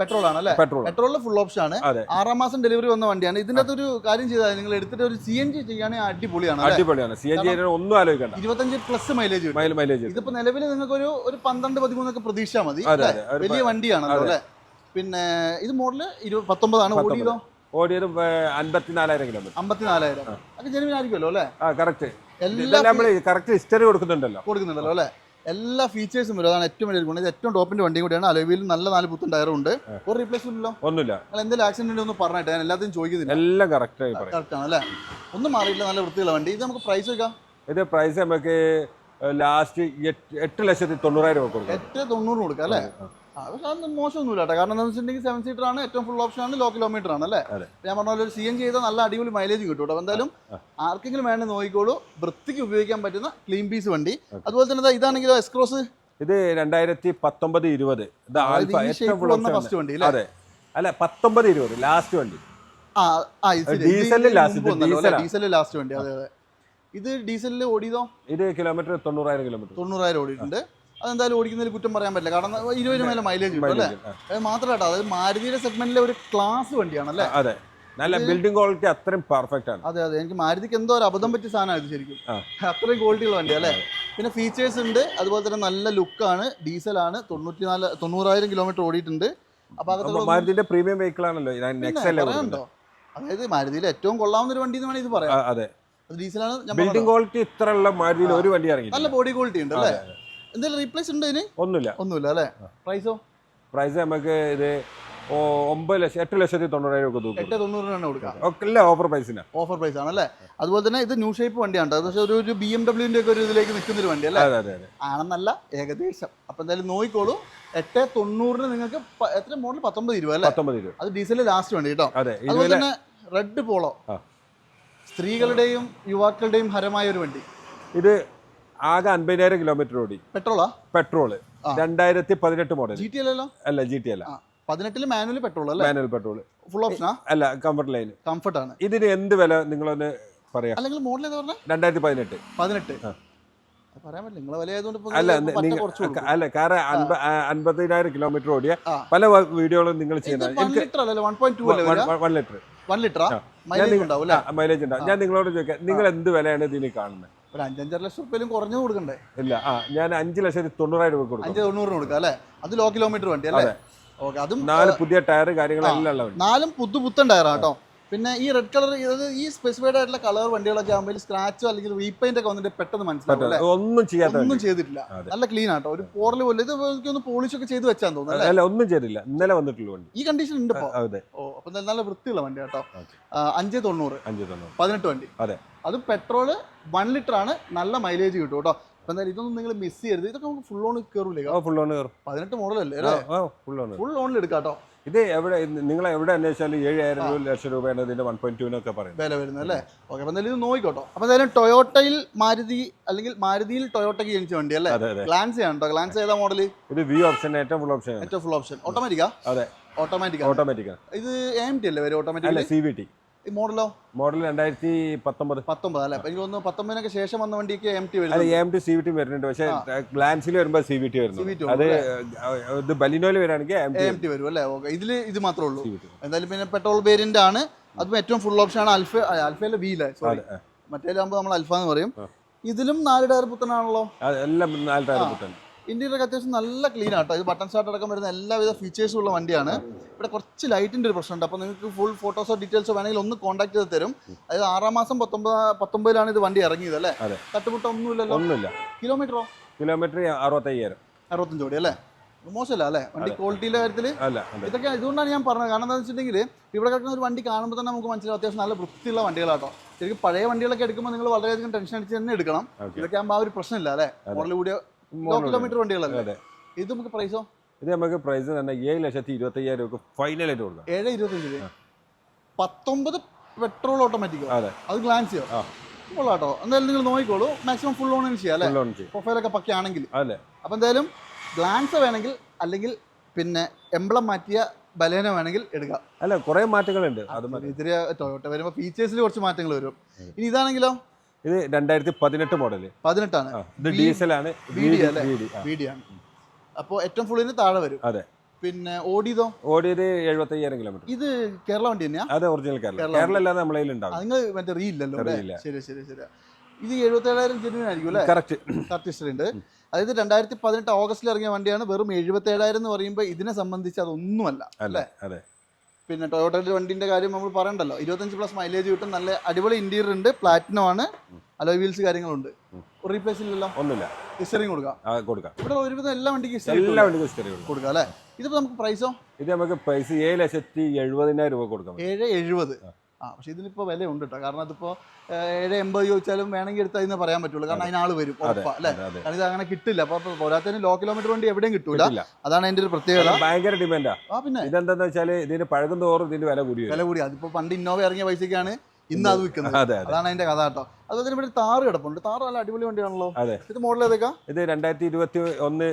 Speaker 1: പെട്രോൾ ആണ്. അല്ലേ?
Speaker 2: പെട്രോൾ
Speaker 1: പെട്രോളിൽ ഫുൾ ഓപ്ഷൻ ആണ്. ആറാം മാസം ഡെലിവറി വന്ന വണ്ടിയാണ്. ഇതിന്റെ അകത്ത് ഒരു കാര്യം ചെയ്താൽ നിങ്ങൾ എടുത്തിട്ട് ഒരു സി എൻ ജി ചെയ്യുകയാണെങ്കിൽ അടിപൊളിയാണ്
Speaker 2: അടിപൊളിയാണ്. സി എൻ ജി ഒന്നും ആലോചിക്കണ്ട.
Speaker 1: ഇരുപത്തഞ്ച് പ്ലസ് മൈലേജ്
Speaker 2: മൈലേജ്
Speaker 1: ഇതിപ്പോ നിലവിൽ നിങ്ങൾക്ക് ഒരു ഒരു പന്ത്രണ്ട് പതിമൂന്നൊക്കെ പ്രതീക്ഷ മതി വലിയ വണ്ടിയാണ് അല്ലേ? പിന്നെ ഇത് മോഡൽ ഇരുപത് പത്തൊമ്പതാണ്. ഓടിയതോ?
Speaker 2: ഓടിയത് അൻപത്തിനാലായിരം കിലോമീറ്റർ
Speaker 1: അമ്പത്തിനാലായിരം. അത് ജെനുവിൻ ആയിരിക്കുമല്ലോ അല്ലേ?
Speaker 2: ആ കറക്റ്റ്
Speaker 1: എല്ലാ
Speaker 2: നമ്മൾ കറക്റ്റ് ഹിസ്റ്ററി കൊടുക്കുന്നുണ്ടല്ലോ.
Speaker 1: കൊടുക്കുന്നുണ്ടല്ലോ അല്ലേ? എല്ലാ ഫീച്ചേഴ്സും വരും. അതാണ് ഏറ്റവും വലിയ ഗുണം. ഇത് ഏറ്റവും ടോപ്പിന്റെ വണ്ടി കൂടിയാണ്. അലോവിയിൽ നല്ല നാല് പുത്തൻ ടയറും ഉണ്ട്. ഒരു റീപ്ലേസ് ഇല്ലല്ലോ?
Speaker 2: ഒന്നുമില്ല.
Speaker 1: നിങ്ങൾ എന്തെങ്കിലും ആക്സിഡന്റ് ഒന്ന് പറഞ്ഞിട്ട് ഞാൻ എല്ലാത്തിനും ചോദിക്കുന്നില്ല.
Speaker 2: എല്ലാം കറക്റ്റ് ആയി പറയും.
Speaker 1: കറക്റ്റ് ആണ് അല്ലേ? ഒന്നും മാറിയില്ല നല്ല വൃത്തിയുള്ള വണ്ടി. ഇത് നമുക്ക് പ്രൈസ് വെക്കാം.
Speaker 2: ഇത് പ്രൈസ് നമുക്ക് ലാസ്റ്റ് എട്ട് ലക്ഷത്തി തൊണ്ണൂറായിരം രൂപ കൊടുക്കാം.
Speaker 1: എട്ട് തൊണ്ണൂറ് കൊടുക്കാം അല്ലേ? പക്ഷെ അത് മോശമൊന്നുമില്ല കേട്ടോ. കാരണം എന്താണെന്ന് വെച്ചിട്ടുണ്ടെങ്കിൽ സെവൻ സീറ്റർ ആണ് ഏറ്റവും ഫുൾ ഓപ്ഷൻ ആണ് ലോ കിലോമീറ്റർ ആണ് അല്ലേ? ഞാൻ പറഞ്ഞ പോലെ ഒരു സി എൻ ചെയ്താൽ നല്ല അടിപൊളി മൈലേജ് കിട്ടും കേട്ടോ. എന്തായാലും ആർക്കെങ്കിലും വേണ്ട നോക്കിക്കോളൂ. വൃത്തിക്ക് ഉപയോഗിക്കാൻ പറ്റുന്ന ക്ലീൻ പീസ് വണ്ടി. അതുപോലെ തന്നെ ഇതാണെങ്കിലോ എക്സ്ക്രോസ്
Speaker 2: ഇത് രണ്ടായിരത്തി പത്തൊമ്പത് ഇരുപത്
Speaker 1: ഫസ്റ്റ് വണ്ടി
Speaker 2: അതെ. അല്ല പത്തൊമ്പത് ഇരുപത് ലാസ്റ്റ് വണ്ടി. ഡീസലിൽ
Speaker 1: ലാസ്റ്റ് വണ്ടി അതെ അതെ. ഇത് ഡീസലിൽ ഓടിയതോ?
Speaker 2: ഇത് കിലോമീറ്റർ തൊണ്ണൂറായിരം കിലോമീറ്റർ
Speaker 1: തൊണ്ണൂറായിരം ഓടിയിട്ടുണ്ട്. അതെന്തായാലും ഓടിക്കുന്നതിൽ കുറ്റം പറയാൻ പറ്റില്ല. കാരണം ഇരുപതിന് മേലെ മൈലേജ് കിട്ടും അല്ലേ? അത് മാത്രമല്ല അതായത് മാരുതിയുടെ സെഗ്മെന്റിലെ ഒരു ക്ലാസ് വണ്ടിയാണ് അല്ലേ?
Speaker 2: അതെ. നല്ല ബിൽഡിംഗ് ക്വാളിറ്റി അത്രയും പെർഫെക്റ്റ് ആണ്.
Speaker 1: അതെ അതെ. എനിക്ക് മാരുതിക്ക് എന്തോ ഒരു അബദ്ധം പറ്റിയ സാധനമാണ് ശരിക്കും. അത്രയും ക്വാളിറ്റി ഉള്ള വണ്ടി അല്ലേ? പിന്നെ ഫീച്ചേഴ്സ് ഉണ്ട്. അതുപോലെ തന്നെ നല്ല ലുക്കാണ് ഡീസലാണ് തൊണ്ണൂറ്റി നാല് തൊണ്ണൂറായിരം കിലോമീറ്റർ ഓടിയിട്ടുണ്ട്. അപ്പൊ അകത്തുള്ള
Speaker 2: മാരുതിന്റെ പ്രീമിയം വെഹിക്കിൾ ആണല്ലോ.
Speaker 1: പറയാനുണ്ടോ അതായത് മാരുതിയിൽ ഏറ്റവും കൊള്ളാവുന്ന ഒരു വണ്ടി എന്ന് വേണമെങ്കിൽ ഇത് പറയാം.
Speaker 2: അതെ.
Speaker 1: അത് ഡീസലാണ്
Speaker 2: ബിൽഡിംഗ് ക്വാളിറ്റി ഇത്ര ഉള്ള മാരുതിയിൽ ഒരു വണ്ടി
Speaker 1: ഇറങ്ങി
Speaker 2: നല്ല
Speaker 1: ബോഡി ക്വാളിറ്റി ഉണ്ട് അല്ലേ? എന്തെങ്കിലും റീപ്ലേസ് ഉണ്ട് ഇതിന്?
Speaker 2: ഒന്നുമില്ല.
Speaker 1: ഒന്നുമില്ല അല്ലേ? പ്രൈസോ
Speaker 2: പ്രൈസ് നമുക്ക് ഇത് ഒമ്പത് ലക്ഷം എട്ട് ലക്ഷത്തി തൊണ്ണൂറായിരം ഒക്കെ തൂക്കും.
Speaker 1: എട്ട് തൊണ്ണൂറിനാണ് കൊടുക്കുക
Speaker 2: അല്ല ഓഫർ പ്രൈസിന്
Speaker 1: ഓഫർ പ്രൈസ് ആണ് അല്ലേ? അതുപോലെ തന്നെ ഇത് ന്യൂ ഷേപ്പ് വണ്ടിയാണ് പക്ഷേ ഒരു ഒരു ബി എം ഡബ്ല്യൂന്റെ ഒക്കെ ഒരു ഇതിലേക്ക് നിൽക്കുന്ന ഒരു വണ്ടി അല്ലേ? ആണെന്നല്ല ഏകദേശം. അപ്പൊ എന്തായാലും നോക്കിക്കോളൂ. എട്ട് തൊണ്ണൂറിന് നിങ്ങൾക്ക് എത്ര മോഡൽ പത്തൊമ്പത് രൂപ അല്ലേ?
Speaker 2: പത്തൊമ്പത് രൂപ
Speaker 1: അത് ഡീസലിൽ ലാസ്റ്റ് വണ്ടി കേട്ടോ.
Speaker 2: അതെ
Speaker 1: അതുപോലെ തന്നെ റെഡ് പോളോ. സ്ത്രീകളുടെയും യുവാക്കളുടെയും ഹരമായ ഒരു വണ്ടി.
Speaker 2: ഇത് ആകെ അൻപതിനായിരം കിലോമീറ്റർ ഓടി.
Speaker 1: പെട്രോളാ?
Speaker 2: പെട്രോൾ. രണ്ടായിരത്തി പതിനെട്ട് മോഡൽ
Speaker 1: ജി ടി അല്ലല്ലോ
Speaker 2: അല്ല? ജി ടി അല്ല
Speaker 1: പതിനെട്ടിൽ മാനുവൽ പെട്രോൾ അല്ലേ?
Speaker 2: മാനുവൽ പെട്രോൾ
Speaker 1: ഫുൾ ഓപ്ഷനാ
Speaker 2: അല്ല കംഫർട്ട് ലൈൻ
Speaker 1: കംഫർട്ട് ആണ്.
Speaker 2: ഇതിന് എന്ത് വില നിങ്ങളൊന്ന് പറയാം.
Speaker 1: അല്ലെങ്കിൽ മോഡൽ ഏതാ പറഞ്ഞത്
Speaker 2: രണ്ടായിരത്തി പതിനെട്ട്.
Speaker 1: പതിനെട്ട്
Speaker 2: അല്ല കാരണം അൻപതിനായിരം കിലോമീറ്റർ ഓടിയ. പല വീഡിയോകളും നിങ്ങൾ ചെയ്യുന്നത്
Speaker 1: വൺ ലിറ്റർ. മൈലേജ് ഉണ്ടാവും
Speaker 2: ഞാൻ നിങ്ങളോട് ചോദിക്കാം നിങ്ങൾ എന്ത് വിലയാണ് ഇതിന് കാണുന്നത്?
Speaker 1: ഒരു അഞ്ചഞ്ചര ലക്ഷം റുപ്യയിലും കുറഞ്ഞു കൊടുക്കണ്ടേ?
Speaker 2: ഇല്ല. ആ ഞാൻ അഞ്ച് ലക്ഷത്തി തൊണ്ണൂറായിരം രൂപ കൊടുക്കും.
Speaker 1: അഞ്ച് തൊണ്ണൂറിന് കൊടുക്കാം അല്ലേ? അത് ലോ കിലോമീറ്റർ വണ്ടി അല്ലേ? ഓക്കെ അതും
Speaker 2: നാല് പുതിയ ടയർ കാര്യങ്ങളെല്ലാം ഉള്ളത്
Speaker 1: നാലും പുതു പുത്തൻ ടയറാണ് കേട്ടോ. പിന്നെ ഈ റെഡ് കളർ ഇത് ഈ സ്പെസിഫൈഡ് ആയിട്ടുള്ള കളർ വണ്ടികളൊക്കെ ആകുമ്പോൾ സ്ക്രാച്ചോ അല്ലെങ്കിൽ റീപെയിന്റ് ഒക്കെ വന്നിട്ട് പെട്ടെന്ന് മനസ്സിലാവും
Speaker 2: ഒന്നും ചെയ്യാത്ത
Speaker 1: ഒന്നും ചെയ്തിട്ടില്ല. നല്ല ക്ലീൻ ആട്ടോ. ഒരു പോറൽ പോലെ ഇത് ഒന്ന് പോളിഷ് ഒക്കെ ചെയ്ത് വെച്ചാൽ തോന്നുന്നു അല്ലേ?
Speaker 2: ഒന്നും ചെയ്തില്ല ഇന്നലെ വന്നിട്ടുള്ള വണ്ടി.
Speaker 1: ഈ കണ്ടീഷൻ ഉണ്ട്
Speaker 2: അതെ.
Speaker 1: ഓ അപ്പൊ നല്ല വൃത്തിയുള്ള വണ്ടി കേട്ടോ
Speaker 2: ഓക്കെ.
Speaker 1: ആ, അഞ്ച് തൊണ്ണൂറ്.
Speaker 2: അഞ്ച് തൊണ്ണൂറ്.
Speaker 1: പതിനെട്ട് വണ്ടി.
Speaker 2: അതെ.
Speaker 1: അത് പെട്രോൾ വൺ ലിറ്റർ ആണ്. നല്ല മൈലേജ് കിട്ടും കേട്ടോ. അപ്പൊ എന്തായാലും ഇതൊന്നും നിങ്ങൾ മിസ് ചെയ്യരുത്. ഇതൊക്കെ നമുക്ക് ഫുൾ ഓൺ കയറൂലേ
Speaker 2: ഫുൾ ഓൺ കയറും
Speaker 1: പതിനെട്ട്
Speaker 2: മോഡലല്ലേ ഫുൾ ഓൺ
Speaker 1: ഫുൾ ഓണിൽ എടുക്കാം കേട്ടോ
Speaker 2: ഇത് എവിടെ നിങ്ങൾ എവിടെ അന്വേഷിച്ചാലും ഏഴായിരം രൂപ ലക്ഷം രൂപയാണ് ഇതിന്റെ വൺ പോയിന്റ് ടൂനൊക്കെ പറയുന്നത്.
Speaker 1: വില വരുന്നത് അല്ലേ? ഓക്കെ അപ്പൊ എന്തായാലും ഇത് നോക്കിക്കോട്ടോ. അപ്പൊ എന്തായാലും ടൊയോട്ടയിൽ മാരുതി അല്ലെങ്കിൽ മാരുതിയിൽ ടൊയോട്ടയ്ക്ക് ജനിച്ച വണ്ടി അല്ലേ? ഗ്ലാൻസ് ആണ്? കേട്ടോ ഗ്ലാൻസ് ഏതാ മോഡൽ
Speaker 2: ഇത് വി ഓപ്ഷൻ ഏറ്റവും ഫുൾ ഓപ്ഷൻ
Speaker 1: ഏറ്റവും ഫുൾ ഓപ്ഷൻ ഓട്ടോമാറ്റിക്കാ
Speaker 2: അതെ.
Speaker 1: ഓട്ടോമാറ്റിക്
Speaker 2: ഓട്ടോമാറ്റിക്
Speaker 1: ഇത് എം ടി അല്ലേ വരും ഓട്ടോമാറ്റിക്
Speaker 2: സി വി ടി
Speaker 1: ഈ മോഡലോ?
Speaker 2: മോഡൽ രണ്ടായിരത്തി പത്തൊമ്പത്.
Speaker 1: പത്തൊമ്പത് അല്ലേ? എനിക്ക് തോന്നുന്നു പത്തൊമ്പതിനൊക്കെ ശേഷം വന്ന വണ്ടിക്ക് എം ടി വരുന്നത്
Speaker 2: M T C V T വരുന്നുണ്ട്. പക്ഷേ ഗ്ലാൻസിൽ വരുമ്പോൾ സി വി ടി വരുന്നു അത് ഇത് ബലിനോയിൽ വരാണെങ്കിൽ എം ടി
Speaker 1: വരും അല്ലേ? ഓക്കെ. ഇതിൽ ഇത് മാത്രമേ ഉള്ളൂ. എന്തായാലും പിന്നെ പെട്രോൾ വേരിയന്റ് ആണ്. അതും ഏറ്റവും ഫുൾ ഓപ്ഷൻ ആണ് അൽഫ അൽഫയിലെ വീൽ സോറി
Speaker 2: മറ്റേ
Speaker 1: മറ്റേലാകുമ്പോൾ നമ്മൾ അൽഫ എന്ന് പറയും. ഇതിലും നാല് ടയർ പുത്തനാണല്ലോ?
Speaker 2: എല്ലാം നാല് ടയർ പുത്തൻ.
Speaker 1: ഇന്ത്യയിലൊക്കെ അത്യാവശ്യം നല്ല ക്ലീൻ ആട്ടോ ഇത് ബട്ടൺ സ്റ്റാർട്ട് അടക്കം വരുന്ന എല്ലാവിധ ഫീച്ചേഴ്സും ഉള്ള വണ്ടിയാണ്. ഇവിടെ കുറച്ച് ലൈറ്റിന്റെ ഒരു പ്രശ്നമുണ്ട്. അപ്പോൾ നിങ്ങൾക്ക് ഫുൾ ഫോട്ടോസോ ഡീറ്റെയിൽസോ വേണമെങ്കിൽ ഒന്ന് കോൺടാക്ട് ചെയ്ത് തരും. അതായത് ആറാം മാസം പത്തൊമ്പത് പത്തൊമ്പതിലാണ് ഇത് വണ്ടി ഇറങ്ങിയത് അല്ലേ. തട്ടുമുട്ട ഒന്നുമില്ലല്ലോ?
Speaker 2: ഒന്നുമില്ല.
Speaker 1: കിലോമീറ്ററോ
Speaker 2: കിലോമീറ്റർ അറുപത്തയ്യായിരം.
Speaker 1: അറുപത്തഞ്ച് കോടി അല്ലേ? മോശമല്ല അല്ലേ? വണ്ടി ക്വാളിറ്റിയുടെ കാര്യത്തിൽ ഇതൊക്കെ ഇതുകൊണ്ടാണ് ഞാൻ പറഞ്ഞത്. കാരണം എന്താണെന്ന് വെച്ചിട്ടുണ്ടെങ്കിൽ ഇവിടെ കിടക്കുന്ന ഒരു വണ്ടി കാണുമ്പോൾ തന്നെ നമുക്ക് മനസ്സിലാവും അത്യാവശ്യം നല്ല വൃത്തിയുള്ള വണ്ടികളാട്ടോ ശരിക്കും പഴയ വണ്ടികളൊക്കെ എടുക്കുമ്പോൾ നിങ്ങൾ വളരെയധികം ടെൻഷൻ അടിച്ച് തന്നെ എടുക്കണം. ഇതൊക്കെ ആകുമ്പോൾ ആ ഒരു പ്രശ്നമില്ല അല്ലേ? മോഡൽ കൂടിയ കിലോമീറ്റർ വണ്ടികളല്ലേ? ഇത് നമുക്ക് പ്രൈസോ
Speaker 2: ഇത് നമുക്ക് പ്രൈസ് തന്നെ ഏഴ് ലക്ഷത്തി ഇരുപത്തി അയ്യായിരം രൂപ ഫൈനലായിട്ട് കൊടുക്കാം.
Speaker 1: ഏഴ് ഇരുപത്തഞ്ച് രൂപ പത്തൊമ്പത് പെട്രോൾ ഓട്ടോമാറ്റിക്കോ
Speaker 2: അതെ.
Speaker 1: അത് ഗ്ലാൻസ് ചെയ്യാം. കൊള്ളാട്ടോ. എന്തായാലും നിങ്ങൾ നോക്കിക്കോളൂ. മാക്സിമം ഫുൾ ഓൺ ചെയ്യാം അല്ലേ?
Speaker 2: ഫുൾ ഓൺ ചെയ്യും
Speaker 1: പ്രൊഫൈലൊക്കെ പക്കയാണെങ്കിൽ.
Speaker 2: അല്ലേ
Speaker 1: അപ്പം എന്തായാലും ഗ്ലാൻസ് വേണമെങ്കിൽ അല്ലെങ്കിൽ പിന്നെ എംബ്ലം മാറ്റിയ ബലേന വേണമെങ്കിൽ എടുക്കാം.
Speaker 2: അല്ല കുറേ മാറ്റങ്ങളുണ്ട്. അത്.
Speaker 1: ഇതിരി ടൊയോട്ട വരുമ്പോൾ ഫീച്ചേഴ്സിൽ കുറച്ച് മാറ്റങ്ങൾ വരും. ഇനി ഇതാണെങ്കിലോ?
Speaker 2: ഇത് രണ്ടായിരത്തി പതിനെട്ട് മോഡൽ
Speaker 1: പതിനെട്ടാണ്
Speaker 2: ഇത് ഡീസലാണ്
Speaker 1: അപ്പോൾ ഏറ്റവും ഫുള്ളിന് താഴെ വരും.
Speaker 2: അതെ.
Speaker 1: പിന്നെ ഓടിയതോ?
Speaker 2: ഓടിയത് എഴുപത്തയ്യായിരം കിലോമീറ്റർ
Speaker 1: ഇത് കേരള വണ്ടി തന്നെയാ?
Speaker 2: അതെ ഒറിജിനൽ കേരള.
Speaker 1: കേരള.
Speaker 2: അല്ലാതെ നമ്മളെ ഉണ്ടാവും
Speaker 1: നിങ്ങൾ മറ്റേ റീ ഇല്ലല്ലോ. ശരി ശരി ശരി ഇത് എഴുപത്തി ഏഴായിരം ജെന്യൂൻ ആയിരിക്കും അല്ലേ?
Speaker 2: കറക്റ്റ്
Speaker 1: കറക്റ്റ് ഹിസ്റ്ററി ഉണ്ട്. അതായത് രണ്ടായിരത്തി പതിനെട്ട് ഓഗസ്റ്റിൽ ഇറങ്ങിയ വണ്ടിയാണ് വെറും എഴുപത്തി ഏഴായിരം എന്ന് പറയുമ്പോൾ ഇതിനെ സംബന്ധിച്ച് അതൊന്നുമല്ല
Speaker 2: അല്ലേ? അതെ.
Speaker 1: പിന്നെ ടൊയോട്ടയുടെ വണ്ടിന്റെ കാര്യം നമ്മൾ പറയണ്ടല്ലോ. ഇരുപത്തഞ്ച് പ്ലസ് മൈലേജ് കിട്ടും. നല്ല അടിപൊളി ഇന്റീരിയർ ഉണ്ട്. പ്ലാറ്റിനം ആണ്. അലോയ് വീൽസ് കാര്യങ്ങളുണ്ട്. റീപ്ലേസ് ഇല്ലല്ലോ?
Speaker 2: ഒന്നുമില്ല.
Speaker 1: ഹിസ്റ്ററിങ് കൊടുക്കാം.
Speaker 2: കൊടുക്കാം.
Speaker 1: ഇവിടെ ഒരുവിധം എല്ലാ വണ്ടിക്കും
Speaker 2: എല്ലാ വണ്ടിക്കും ഹിസ്റ്ററി കൊടുക്കാം.
Speaker 1: കൊടുക്കാം അല്ലേ? ഇതിപ്പോ നമുക്ക് പ്രൈസോ
Speaker 2: ഇത് നമുക്ക് പ്രൈസ് ഏഴ് ലക്ഷത്തി എഴുപതിനായിരം രൂപ കൊടുക്കാം.
Speaker 1: ഏഴ് എഴുപത്. ആ പക്ഷെ ഇതിനിപ്പോ വില ഉണ്ട് കേട്ടോ കാരണം അതിപ്പോ ഏഹ്, ഏഴ് എൺപത് ചോദിച്ചാലും വേണമെങ്കിൽ എടുത്താൽ ഇന്ന് പറയാൻ പറ്റുള്ളൂ. കാരണം അതിനാൾ വരും. ഉറപ്പാ അല്ലേ? കാരണം ഇത് അങ്ങനെ കിട്ടില്ല. അപ്പൊ പോരാത്തതിന് ലോ കിലോമീറ്റർ വണ്ടി എവിടെയും കിട്ടൂല. അതാണ് അതിന്റെ ഒരു പ്രത്യേകത.
Speaker 2: ഭയങ്കര ഡിമാൻഡാ.
Speaker 1: ആ പിന്നെ?
Speaker 2: ഇതെന്താന്ന് വെച്ചാൽ ഇതിന് പഴകും തോറും ഇതിന്റെ വില കൂടി
Speaker 1: വില കൂടി. അതിപ്പോ പണ്ട് ഇന്നോവ ഇറങ്ങിയ പൈസക്കാണ് ഇന്ന് അത് വിൽക്കുന്നത്.
Speaker 2: അതെ അതെ.
Speaker 1: അതാണ് അതിന്റെ കഥ കേട്ടോ. അതുപോലെ ഇവിടെ താറ് കിടപ്പുണ്ട്. താറ് നല്ല അടിപൊളി വണ്ടിയാണല്ലോ. ഇത് മോഡൽ ഏതൊക്കെ?
Speaker 2: ഇത് രണ്ടായിരത്തി ഇരുപത്തി ഒന്ന്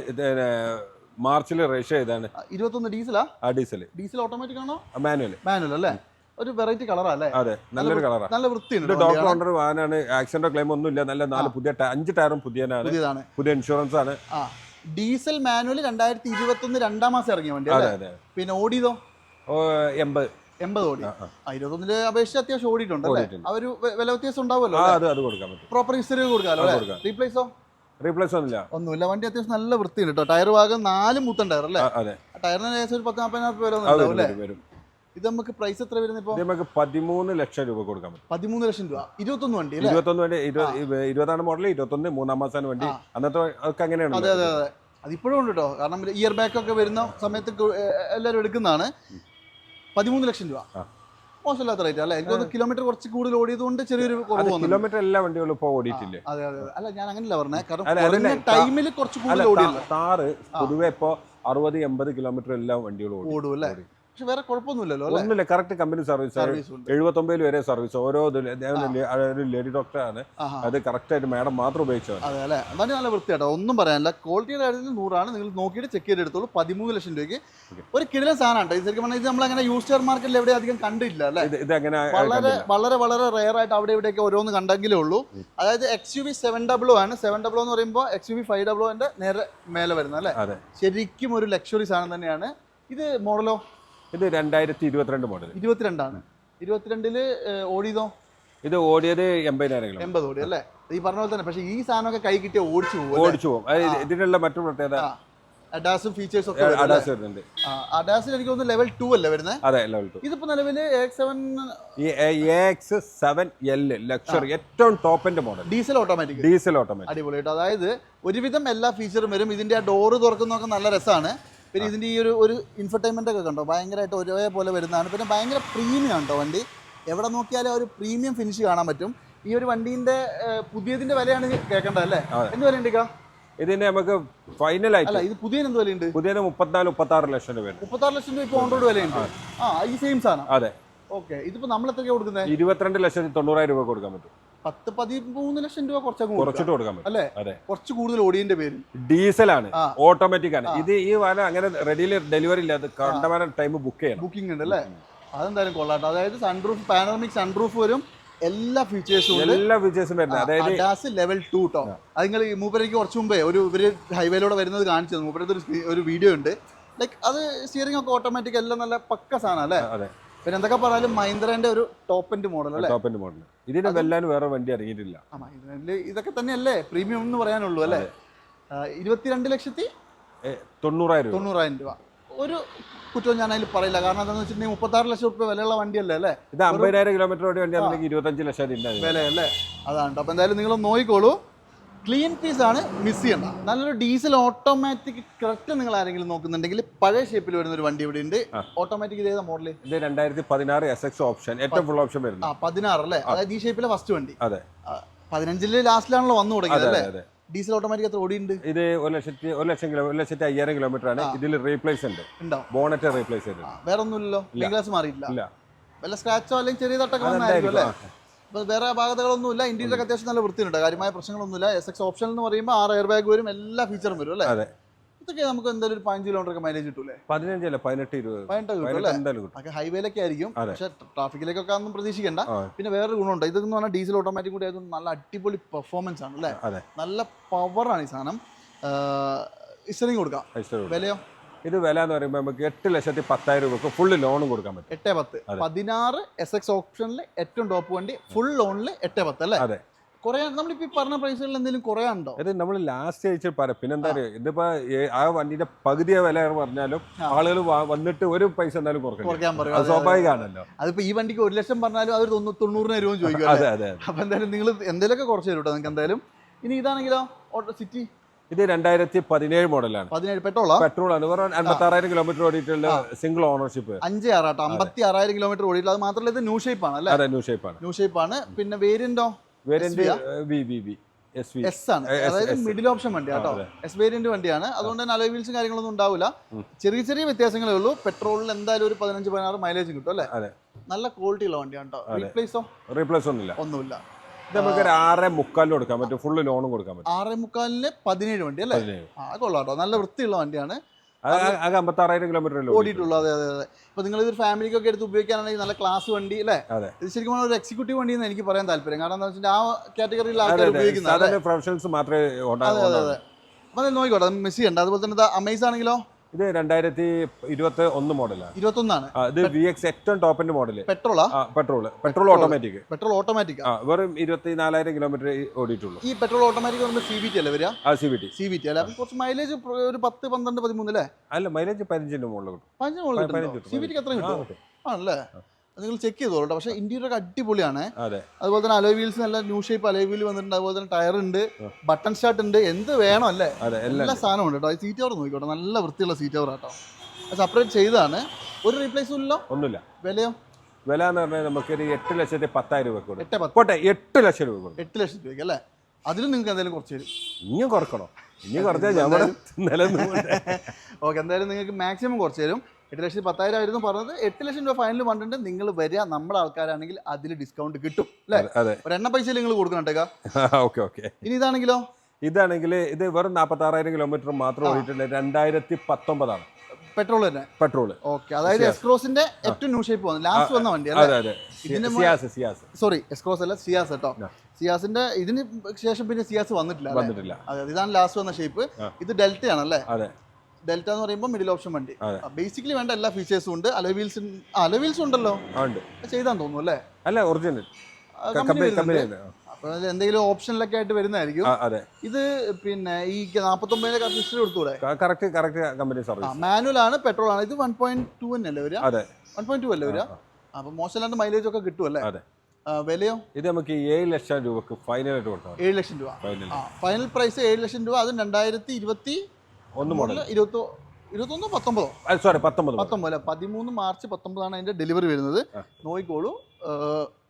Speaker 2: മാർച്ചിൽ രജിസ്റ്റർ ചെയ്താണ്
Speaker 1: ഇരുപത്തൊന്ന് ഡീസലാ?
Speaker 2: ആ ഡീസൽ
Speaker 1: ഡീസൽ ഓട്ടോമാറ്റിക് ആണോ?
Speaker 2: മാനുവൽ
Speaker 1: മാനുവൽ അല്ലേ? ഒരു വെറൈറ്റി കളറാ അല്ലേ?
Speaker 2: അതെ നല്ലൊരു കളറാണ്
Speaker 1: നല്ല വൃത്തിയുണ്ട്
Speaker 2: ഡോക്ടർ ഓണർ വാനാണ് ആക്സിഡന്റോ ക്ലെയിം ഒന്നും ഇല്ല നല്ല നാല് പുതിയ അഞ്ച് ടയറും പുതിയനാണ്.
Speaker 1: പുതിയതാണ്.
Speaker 2: പുതിയ ഇൻഷുറൻസ് ആണ്.
Speaker 1: ഡീസൽ മാനുവൽ രണ്ടായിരത്തി ഇരുപത്തി ഒന്ന് രണ്ടാം മാസം ഇറങ്ങിയ വണ്ടി അല്ലേ?
Speaker 2: അതെ
Speaker 1: പിന്നെ ഓടിയതോ?
Speaker 2: എൺപത്.
Speaker 1: എൺപത് ഓടി. ഇരുപത്തൊന്നിൽ അപേക്ഷിച്ച് അത്യാവശ്യം ഓടിയിട്ടുണ്ട്. ആ ഒരു വില വ്യത്യാസം ഉണ്ടാവുമല്ലോ പ്രോപ്പർ ഹിസ്റ്ററി കൊടുക്കാമല്ലോ അല്ലേ. റീപ്ലേസോ
Speaker 2: റീപ്ലേസ് ഒന്നുമില്ല.
Speaker 1: ഒന്നുമില്ല. വണ്ടി അത്യാവശ്യം നല്ല വൃത്തിയുണ്ട് കേട്ടോ ടയർ ഭാഗം നാല് മുത്തൻ ടയർ അല്ലേ? ടയറിന് ഏകദേശം ഒരു പത്ത് നാൽപ്പതിനായിരം രൂപ വില
Speaker 2: വരും.
Speaker 1: ഇത് നമുക്ക് പ്രൈസ് എത്ര വരുന്നത് ഇപ്പോൾ
Speaker 2: നമുക്ക് പതിമൂന്ന് ലക്ഷം രൂപ കൊടുക്കാൻ പറ്റും.
Speaker 1: പതിമൂന്ന് ലക്ഷം രൂപ. ഇരുപത്തൊന്ന് വണ്ടി
Speaker 2: ഇരുപത്തൊന്ന് വണ്ടി ഇരുപതാണ് മോഡൽ ഇരുപത്തൊന്ന് മൂന്നാം മാസം വണ്ടി. അന്നത്തെ ഒക്കെ അങ്ങനെയാണ്.
Speaker 1: അതെ അതെ അതെ. അതിപ്പോഴും ഉണ്ട് കേട്ടോ കാരണം ഇയർ ബാക്ക് ഒക്കെ വരുന്ന സമയത്ത് എല്ലാവരും എടുക്കുന്നതാണ്. പതിമൂന്ന് ലക്ഷം രൂപ. മോശമില്ലാത്ത റേറ്റ് അല്ലേ? എനിക്ക് തോന്നുന്നു കിലോമീറ്റർ കുറച്ച് കൂടുതൽ ഓടിയത് കൊണ്ട് ചെറിയൊരു കുറവ്
Speaker 2: കിലോമീറ്റർ എല്ലാ വണ്ടികളും ഇപ്പോൾ ഓടിയിട്ടില്ലേ?
Speaker 1: അതെ അതെ. അല്ല ഞാൻ അങ്ങനെയല്ല പറഞ്ഞത് കാരണം ടൈമിൽ കുറച്ച് കൂടുതൽ ഓടിയില്ല?
Speaker 2: താറ് പൊതുവെ ഇപ്പോ അറുപത് എൺപത് കിലോമീറ്റർ എല്ലാ വണ്ടികളും ഓടി
Speaker 1: അല്ലേ. പക്ഷെ വേറെ കുഴപ്പമൊന്നുമില്ലല്ലോ
Speaker 2: ഒന്നുമില്ല കറക്റ്റ് കമ്പനി സർവീസ് എഴുപത്തൊമ്പതിൽ വരെ സർവീസ് ഓരോ ഒരു- ലേഡി ഡോക്ടറാണ്
Speaker 1: ആണ്.
Speaker 2: അത് കറക്റ്റ് ആയിട്ട് മാഡം മാത്രം ഉപയോഗിച്ചത്
Speaker 1: അതെ അല്ലേ? വണ്ടി നല്ല വൃത്തിയാട്ടോ. ഒന്നും പറയാനില്ല. ക്വാളിറ്റിയുടെ കാര്യത്തിൽ നൂറാണ്. നിങ്ങൾ നോക്കിയിട്ട് ചെക്ക് ചെയ്തെടുത്തോളൂ. പതിമൂന്ന് ലക്ഷം രൂപയ്ക്ക് ഒരു കിടിലൻ സാധനം കേട്ടോ ഇത് ശരിക്കും പറഞ്ഞാൽ ഇത് നമ്മളങ്ങനെ യൂസ് കാർ മാർക്കറ്റിൽ എവിടെ അധികം കണ്ടില്ല അല്ലേ?
Speaker 2: ഇത് അങ്ങനെ
Speaker 1: വളരെ വളരെ വളരെ റെയർ ആയിട്ട് അവിടെ ഇവിടെയൊക്കെ ഓരോന്ന് കണ്ടെങ്കിലേ ഉള്ളൂ. അതായത് X U V seven double ആണ്. സെവൻ ഡബിൾ എന്ന് പറയുമ്പോൾ X U V five double നേരെ മേലെ വരുന്നത് അല്ലേ? ശരിക്കും ഒരു ലക്ഷറി സാധനം തന്നെയാണ്. ഇത് മോഡലോ
Speaker 2: ഇത് രണ്ടായിരത്തി ഇരുപത്തിരണ്ട് മോഡൽ
Speaker 1: ഇരുപത്തിരണ്ടാണ്. ഇരുപത്തിരണ്ടിൽ ഓടിയതോ?
Speaker 2: ഇത് ഓടിയത് എൺപതിനായിരം കിലോ
Speaker 1: എൺപത് ഓടി അല്ലേ? ഈ പറഞ്ഞ പോലെ തന്നെ. പക്ഷേ ഈ സാധനമൊക്കെ കൈ കിട്ടിയ ഓടിച്ചു പോകും
Speaker 2: ഓടിച്ചു പോകും. ഇതിനുള്ള മറ്റു പ്രത്യേകത
Speaker 1: അഡാസും ഫീച്ചേഴ്സും ഒക്കെ
Speaker 2: അഡാസ് വരുന്നുണ്ട്
Speaker 1: അഡാസിൽ എനിക്ക് തോന്നുന്നു ലെവൽ ടു അല്ലേ വരുന്നത്
Speaker 2: അതെ ലെവൽ ടു
Speaker 1: ഇതിപ്പോ നിലവിൽ X seven
Speaker 2: X seven L luxury ഏറ്റവും ടോപ്പിന്റെ model
Speaker 1: diesel automatic
Speaker 2: diesel automatic
Speaker 1: അടിപൊളി കേട്ടോ. അതായത് ഒരുവിധം എല്ലാ ഫീച്ചറും വരും. ഇതിന്റെ ആ ഡോറ് തുറക്കുന്നതൊക്കെ നല്ല രസമാണ്. പിന്നെ ഇതിന്റെ ഈ ഒരു ഒരു ഇൻഫർടൈൻമെന്റ് ഒക്കെ കണ്ടോ? ഭയങ്കരമായിട്ട് ഒരേപോലെ വരുന്നതാണ്. പിന്നെ ഭയങ്കര പ്രീമിയം ഉണ്ടോ വണ്ടി. എവിടെ നോക്കിയാലും ഒരു പ്രീമിയം ഫിനിഷ് കാണാൻ പറ്റും. ഈ ഒരു വണ്ടീന്റെ പുതിയതിന്റെ പുതിയതിന്റെ വിലയാണ് കേൾക്കേണ്ടത് അല്ലേ. എന്ത് വില ഉണ്ട്
Speaker 2: ഇതിന്റെ നമുക്ക് ഫൈനൽ
Speaker 1: ആയിട്ട് ഇത് പുതിയ എന്ത് വിലയുണ്ട്?
Speaker 2: പുതിയ മുപ്പത്തിനാല് മുപ്പത്തി ആറ് ലക്ഷം രൂപ
Speaker 1: മുപ്പത്തി ലക്ഷം രൂപ ഓൺ റോഡ് വിലയുണ്ട്. ആ ഈ സെയിം സാധനം?
Speaker 2: അതെ.
Speaker 1: ഓക്കെ ഇതിപ്പോ നമ്മൾ എത്ര കൊടുക്കുന്നത്
Speaker 2: ഇരുപത്തിരണ്ട് ലക്ഷത്തി തൊണ്ണൂറായിരം രൂപ കൊടുക്കാൻ പറ്റും.
Speaker 1: പത്ത് പതിമൂന്ന് ലക്ഷം രൂപ കുറച്ചു
Speaker 2: കുറച്ചിട്ട് കൊടുക്കാൻ പറ്റും.
Speaker 1: അല്ലേ?
Speaker 2: അതെ.
Speaker 1: കുറച്ച് കൂടുതൽ ഓടിയന്റെ പേര്
Speaker 2: ഡീസലാണ്.
Speaker 1: ആണ്
Speaker 2: ഓട്ടോമാറ്റിക് ആണ്. ഇത് ഈ വാന അങ്ങനെ റെഡിയിൽ ഡെലിവറി ഇല്ല അത് കണ്ടമാനം ടൈം ബുക്ക് ചെയ്യണം.
Speaker 1: ബുക്കിംഗ് ഉണ്ട് അല്ലേ? അതെന്തായാലും കൊള്ളാട്ടോ. അതായത് സൺറൂഫ് പാനോമിക് സൺറൂഫ് വരും. എല്ലാ ഫീച്ചേഴ്സും
Speaker 2: എല്ലാ ഫീച്ചേഴ്സും വരുന്നത്. അതായത്
Speaker 1: അഡാസ് ലെവൽ ടു ടോ അത് നിങ്ങൾ മൂപ്പരയ്ക്ക് കുറച്ച് മുമ്പേ ഒരു ഇവർ ഹൈവേയിലൂടെ വരുന്നത് കാണിച്ചു തന്നു. മൂപ്പരത്ത് ഒരു വീഡിയോ ഉണ്ട്. ലൈക്ക് അത് സ്റ്റിയറിംഗ് ഒക്കെ ഓട്ടോമാറ്റിക് എല്ലാം നല്ല പക്ക സാധനം അല്ലേ? പിന്നെ എന്തൊക്കെ പറഞ്ഞാലും മഹീന്ദ്രന്റെ ഒരു ടോപ്പ് എൻഡ് മോഡൽ അല്ലേ?
Speaker 2: ടോപ്പ് എൻഡ് മോഡൽ ഇതിന് വെല്ലാൻ വേറെ വണ്ടി ഇറങ്ങിയിട്ടില്ല.
Speaker 1: ഇതൊക്കെ തന്നെയല്ലേ? പ്രീമിയം എന്ന് പറയാനുള്ളൂ അല്ലേ? ഇരുപത്തിരണ്ട് ലക്ഷത്തി
Speaker 2: തൊണ്ണൂറായിരം
Speaker 1: തൊണ്ണൂറായിരം രൂപ. ഒരു കുറ്റവും ഞാൻ അതിൽ പറയില്ല. കാരണം എന്താണെന്ന് വെച്ചിട്ടുണ്ടെങ്കിൽ മുപ്പത്താറ് ലക്ഷം റുപ്യ വിലയുള്ള വണ്ടിയല്ലേ അല്ലേ?
Speaker 2: ഇത് അമ്പതിനായിരം കിലോമീറ്റർ ഓടി വണ്ടി ആണെങ്കിൽ ഇരുപത്തഞ്ച് ലക്ഷം വില
Speaker 1: അല്ലേ അതാണ്. ട്ടോ. അപ്പോൾ എന്തായാലും നിങ്ങൾ നോക്കിക്കോളൂ. ക്ലീൻ പീസ് ആണ് മിസ് ചെയ്യണ്ട നല്ലൊരു ഡീസൽ ഓട്ടോമാറ്റിക് കറക്റ്റ് നിങ്ങൾ ആരെങ്കിലും നോക്കുന്നുണ്ടെങ്കിൽ പഴയ ഷേപ്പിൽ വരുന്ന ഒരു വണ്ടി ഇവിടെ ഉണ്ട് ഓട്ടോമാറ്റിക് ഇതേതാ മോഡൽ
Speaker 2: ഇത് രണ്ടായിരത്തി പതിനാറ് എസ് എക്സ് ഓപ്ഷൻ ഏറ്റവും ഫുൾ ഓപ്ഷൻ
Speaker 1: ആ
Speaker 2: വരുന്നത്
Speaker 1: പതിനാറ് അല്ലേ? അതായത് ഈ ഷേപ്പിലെ ഫസ്റ്റ് വണ്ടി.
Speaker 2: അതെ.
Speaker 1: ആ, പതിനഞ്ചിൽ ലാസ്റ്റിലാണല്ലോ വന്നു തുടങ്ങിയത് അല്ലേ? ഡീസൽ ഓട്ടോമാറ്റിക് എത്ര ഓടിയുണ്ട്
Speaker 2: ഇത് ഒരു ലക്ഷത്തി ഒരു ലക്ഷം കിലോ ഒരു ലക്ഷത്തി അയ്യായിരം കിലോമീറ്റർ ആണ്. ഇതിൽ റീപ്ലേസ് ഉണ്ട്. ബോണറ്റ് റീപ്ലേസ് ചെയ്ത്
Speaker 1: ആ, വേറെ ഒന്നുമില്ലല്ലോ ഗ്ലാസ് മാറിയില്ല വല്ല സ്ക്രാച്ചോ അല്ലെങ്കിൽ ചെറിയ തട്ടൊക്കെ വന്നായിരിക്കും അല്ലേ? അപ്പോൾ വേറെ അപാകതകളൊന്നുമില്ല ഇന്ത്യയിലൊക്കെ അത്യാവശ്യം നല്ല വൃത്തിയുണ്ട് കാര്യമായ പ്രശ്നങ്ങളൊന്നുമില്ല. എസ് എക്സ് ഓപ്ഷൻ എന്ന് പറയുമ്പോൾ ആറ് എയർ ബാഗ് വരും. എല്ലാ ഫീച്ചറും വരും അല്ലേ?
Speaker 2: അതെ.
Speaker 1: ഇതൊക്കെ നമുക്ക് എന്തായാലും ഒരു പതിനഞ്ച് കിലോമീറ്റർ ഒക്കെ മൈലേജ് കിട്ടൂലേ?
Speaker 2: പതിനഞ്ചല്ല പതിനെട്ട് ഇരുപത്.
Speaker 1: പതിനെട്ട് ഹൈവേയിലൊക്കെ ആയിരിക്കും. പക്ഷേ ട്രാഫിക്കിലേക്കൊക്കെ ഒന്നും പ്രതീക്ഷിക്കേണ്ട. പിന്നെ വേറൊരു ഗുണമുണ്ട്. ഇതെന്ന് പറഞ്ഞാൽ ഡീസൽ ഓട്ടോമാറ്റിക് കൂടി ആയതുകൊണ്ട് നല്ല അടിപൊളി പെർഫോമൻസ് ആണ് അല്ലേ? നല്ല പവറാണ് ഈ സാധനം. ഇസ്റ്ററിങ് കൊടുക്കാം. വിലയോ?
Speaker 2: ഇത് വില എന്ന് പറയുമ്പോൾ നമുക്ക് എട്ട് ലക്ഷത്തി പത്തായിരം രൂപക്ക് ഫുള്ള് ലോണും കൊടുക്കാൻ പറ്റും.
Speaker 1: എട്ട് പത്ത്. പതിനാറ് എസ് എക്സ് ഓപ്ഷനിൽ ഏറ്റവും ടോപ്പ് വണ്ടി ഫുൾ ലോണിൽ എട്ട് പത്ത് അല്ലേ?
Speaker 2: അതെ.
Speaker 1: കുറയാൻ നമ്മളിപ്പോൾ ഈ പറഞ്ഞ പ്രൈസുകളിൽ എന്തെങ്കിലും കുറയാണ്ടോ
Speaker 2: ഇത് നമ്മൾ ലാസ്റ്റ് അയച്ച് പറയാം. പിന്നെന്താ പറയുക ഇതിപ്പോ ആ വണ്ടിന്റെ പകുതിയെ വില പറഞ്ഞാലും ആളുകൾ വന്നിട്ട് ഒരു പൈസ എന്തായാലും
Speaker 1: കുറയ്ക്കാൻ പറയും.
Speaker 2: സ്വാഭാവികമാണല്ലോ
Speaker 1: അതിപ്പോ ഈ വണ്ടിക്ക് ഒരു ലക്ഷം പറഞ്ഞാലും അവർ തൊണ്ണൂറിനായിരം തൊണ്ണൂറിന് രൂപ ചോദിക്കും
Speaker 2: അതെ അതെ
Speaker 1: അപ്പൊ എന്തായാലും നിങ്ങൾ എന്തെങ്കിലുമൊക്കെ കുറച്ച് തരും കേട്ടോ നിങ്ങൾക്ക് എന്തായാലും. ഇനി ഇതാണെങ്കിലോ? ഓട്ടോ സിറ്റി
Speaker 2: ഇത് രണ്ടായിരത്തി പതിനേഴ് മോഡലാണ്.
Speaker 1: പതിനേഴ് പെട്രോൾ
Speaker 2: പെട്രോൾ ആണ് വെറും അൻപത്തി ആറായിരം കിലോമീറ്റർ ഓടിയിട്ടുള്ള സിംഗിൾ ഓണർഷിപ്പ്
Speaker 1: അഞ്ച് ആറാട്ടോ അമ്പത്തി ആറായിരം കിലോമീറ്റർ ഓടിയിട്ടുള്ള. അത് മാത്രമല്ല ഇത് ന്യൂ ഷേപ്പ് ആണ് അല്ലേ?
Speaker 2: അതെ ന്യൂ ഷേപ്പ് ആണ്.
Speaker 1: ന്യൂ ഷേപ്പ് ആണ്. പിന്നെ വേരിയന്റോ
Speaker 2: variant V V V S
Speaker 1: ആണ്. അതായത് മിഡിൽ ഓപ്ഷൻ വണ്ടി കേട്ടോ. എസ് വേരിയന്റ് വണ്ടിയാണ്. അതുകൊണ്ട് തന്നെ അലോയ് വീൽസും കാര്യങ്ങളൊന്നും ഉണ്ടാവില്ല. ചെറിയ ചെറിയ വ്യത്യാസങ്ങളേ ഉള്ളൂ. പെട്രോളിൽ എന്തായാലും ഒരു പതിനഞ്ച് പതിനാറ് മൈലേജ് കിട്ടും അല്ലേ? നല്ല ക്വാളിറ്റി ഉള്ള വണ്ടിയാണ് കേട്ടോ. റീപ്ലേസോ
Speaker 2: റീപ്ലേസ് ഒന്നുമില്ല.
Speaker 1: ഒന്നുമില്ല.
Speaker 2: നമുക്ക് ഒരു ആറ് മുക്കാലിന് കൊടുക്കാൻ പറ്റും. ഫുള്ള് ലോണും കൊടുക്കാൻ പറ്റും.
Speaker 1: ആറേ മുക്കാലിന് പതിനേഴ് വണ്ടി അല്ലേ? ആ കൊള്ളാം കേട്ടോ. നല്ല വൃത്തിയുള്ള വണ്ടിയാണ്.
Speaker 2: അത് അമ്പത്തി കിലോമീറ്റർ
Speaker 1: ഓടിയിട്ടുള്ളൂ അതെ അതെ അതെ. ഇപ്പൊ നിങ്ങൾ ഇതൊരു ഫാമിലിക്കൊക്കെ എടുത്ത് ഉപയോഗിക്കാനാണെങ്കിൽ നല്ല ക്ലാസ് വണ്ടി അല്ലേ? ഇത് ശരിക്കും ഒരു എക്സിക്യൂട്ടീവ് വണ്ടി എന്ന് എനിക്ക് പറയാൻ താല്പര്യം. കാരണം എന്താ വെച്ചാൽ ആ കാറ്റഗറിയിൽ ആൾക്കാർ ഉപയോഗിക്കുന്നത്
Speaker 2: പ്രൊഫഷണൽസ് മാത്രമേ
Speaker 1: അതെ അതെ അതെ. അപ്പൊ നോക്കിക്കോട്ടെ അത് മിസ് ചെയ്യണ്ട. അതുപോലെ തന്നെ അമേസ് ആണെങ്കിലോ?
Speaker 2: ഇത് രണ്ടായിരത്തി ഇരുപത്തി ഒന്ന് മോഡലാണ്
Speaker 1: ഇരുപത്തൊന്നാണ്.
Speaker 2: ഇത് വി എക്സ് ഏറ്റവും ടോപ്പിന്റെ model
Speaker 1: പെട്രോളാ?
Speaker 2: Petrol petrol automatic
Speaker 1: petrol automatic
Speaker 2: ആ. വെറും ഇരുപത്തി നാലായിരം കിലോമീറ്റർ ഓടിയിട്ടുള്ളൂ.
Speaker 1: ഈ പെട്രോൾ ഓട്ടോമാറ്റിക് പറയുമ്പോൾ സി ബി ടി അല്ലേ വരിക?
Speaker 2: ആ C B T
Speaker 1: C B T അല്ലേ? കുറച്ച് മൈലേജ് ഒരു പത്ത് പന്ത്രണ്ട് പതിമൂന്ന് അല്ലേ
Speaker 2: അല്ല മൈലേജ് പതിനഞ്ചിന്റെ മുകളിൽ കിട്ടും.
Speaker 1: പതിനഞ്ചിന്റെ മുകളിൽ. സി ബി ടിക്ക്
Speaker 2: എത്ര
Speaker 1: കിട്ടും. ആണല്ലേ? നിങ്ങൾ ചെക്ക് ചെയ്തോളൂ കേട്ടോ പക്ഷേ ഇന്റീരിയർ ഒക്കെ അടിപൊളിയാണ്.
Speaker 2: അതെ.
Speaker 1: അതുപോലെ തന്നെ അലോയ് വീൽസ് നല്ല ന്യൂ ഷേപ്പ് അലോയ് വീൽ വന്നിട്ടുണ്ട്. അതുപോലെ തന്നെ ടയർ ഉണ്ട്. ബട്ടൺ സ്റ്റാർട്ട് ഉണ്ട്. എന്ത് വേണം അല്ലേ?
Speaker 2: എല്ലാം
Speaker 1: സാധനവും ഉണ്ട് കേട്ടോ സീറ്റ് കവർ നോക്കിക്കോട്ടെ. നല്ല വൃത്തിയുള്ള സീറ്റ് കവർ കേട്ടോ സെപ്പറേറ്റ് ചെയ്താണ് ഒരു റീപ്ലേസും ഇല്ലല്ലോ
Speaker 2: ഒന്നുമില്ല.
Speaker 1: വിലയോ?
Speaker 2: വില എന്ന് പറഞ്ഞാൽ നമുക്ക് ഒരു എട്ട് ലക്ഷത്തി പത്തായിരം രൂപ കൊടുക്കും. പോട്ടെ എട്ട് ലക്ഷം രൂപ കൊടുക്കും.
Speaker 1: എട്ട് ലക്ഷം രൂപയ്ക്ക് അല്ലേ? അതിലും നിങ്ങൾക്ക് എന്തെങ്കിലും കുറച്ച് തരും.
Speaker 2: ഇനിയും കുറക്കണോ? ഇനി കുറച്ചാൽ ഞാൻ <laughs>
Speaker 1: ഓക്കെ എന്തായാലും നിങ്ങൾക്ക് മാക്സിമം കുറച്ച് തരും. എട്ട് ലക്ഷത്തി പത്തായിരം ആയിരുന്നു പറഞ്ഞത്. എട്ട് ലക്ഷം രൂപ ഫൈനൽ പറഞ്ഞിട്ട് നിങ്ങൾ വരിക. നമ്മുടെ ആൾക്കാരാണെങ്കിൽ അതിൽ ഡിസ്കൗണ്ട് കിട്ടും. അല്ലേ? ഒരു എണ്ണ പൈസ നിങ്ങൾ കൊടുക്കണം കേട്ടോ
Speaker 2: ഓക്കെ <laughs> ഓക്കെ.
Speaker 1: ഇനി ഇതാണെങ്കിലോ?
Speaker 2: ഇതാണെങ്കിൽ ഇത് വെറും നാൽപ്പത്തി ആറായിരം കിലോമീറ്റർ മാത്രം ഓടിയിട്ടുണ്ട് രണ്ടായിരത്തി പത്തൊമ്പതാണ്
Speaker 1: പെട്രോൾ തന്നെ.
Speaker 2: പെട്രോൾ
Speaker 1: ഓക്കെ അതായത് എസ്ക്രോസിന്റെ ഏറ്റവും ന്യൂ ഷേപ്പ് വന്നു. ലാസ്റ്റ് വന്ന വണ്ടി അല്ലേ? സോറി എസ്ക്രോസ് അല്ല സിയാസ് കേട്ടോ. സിയാസിന്റെ ഇതിന് ശേഷം പിന്നെ സിയാസ് വന്നിട്ടില്ല ഇതാണ് ലാസ്റ്റ് വന്ന ഷേപ്പ് ഇത് ഡെൽറ്റ ആണല്ലേ
Speaker 2: അതെ.
Speaker 1: ഡെൽറ്റ എന്ന് പറയുമ്പോൾ മിഡിൽ ഓപ്ഷൻ വണ്ടി. ബേസിക്കലി വേണ്ട എല്ലാ ഫീച്ചേഴ്സും ഉണ്ട്. അലോവീൽസ് അലോവീൽസ് ഉണ്ടല്ലോ. ചെയ്താന്ന് തോന്നുന്നു അല്ലേ?
Speaker 2: അല്ല ഒറിജിനൽ.
Speaker 1: അപ്പൊ എന്തെങ്കിലും ഓപ്ഷനിലൊക്കെ ആയിട്ട് വരുന്നതായിരിക്കും. ഇത് പിന്നെ ഈ നാപ്പത്തൊമ്പതിന്റെ കൊടുത്തൂടെ?
Speaker 2: Correct correct company service
Speaker 1: manual ആണ് പെട്രോൾ ആണ്. ഇത് വൺ പോയിന്റ് ടു തന്നെയല്ലേ വരിക? വൺ പോയിന്റ് ടു അല്ലേ വരിക? അപ്പൊ മോശമില്ലാണ്ട് മൈലേജ് ഒക്കെ കിട്ടും അല്ലേ? വിലയോ?
Speaker 2: ഇത് നമുക്ക് ഏഴ് ലക്ഷം രൂപക്ക് ഫൈനലായിട്ട് ആയിട്ട് മതി.
Speaker 1: ഏഴ് ലക്ഷം രൂപ.
Speaker 2: ഫൈനൽ
Speaker 1: ഫൈനൽ പ്രൈസ് ഏഴ് ലക്ഷം രൂപ. അതും രണ്ടായിരത്തി ഇരുപത്തി
Speaker 2: ഒന്ന് മോഡൽ
Speaker 1: ഇരുപത്തോ ഇരുപത്തൊന്നോ പത്തൊമ്പതോ?
Speaker 2: സോറി പത്തൊമ്പത്.
Speaker 1: പത്തൊമ്പത് അല്ല? പതിമൂന്ന് മാർച്ച് പത്തൊമ്പതാണ് അതിന്റെ ഡെലിവറി വരുന്നത്. നോക്കിക്കോളൂ.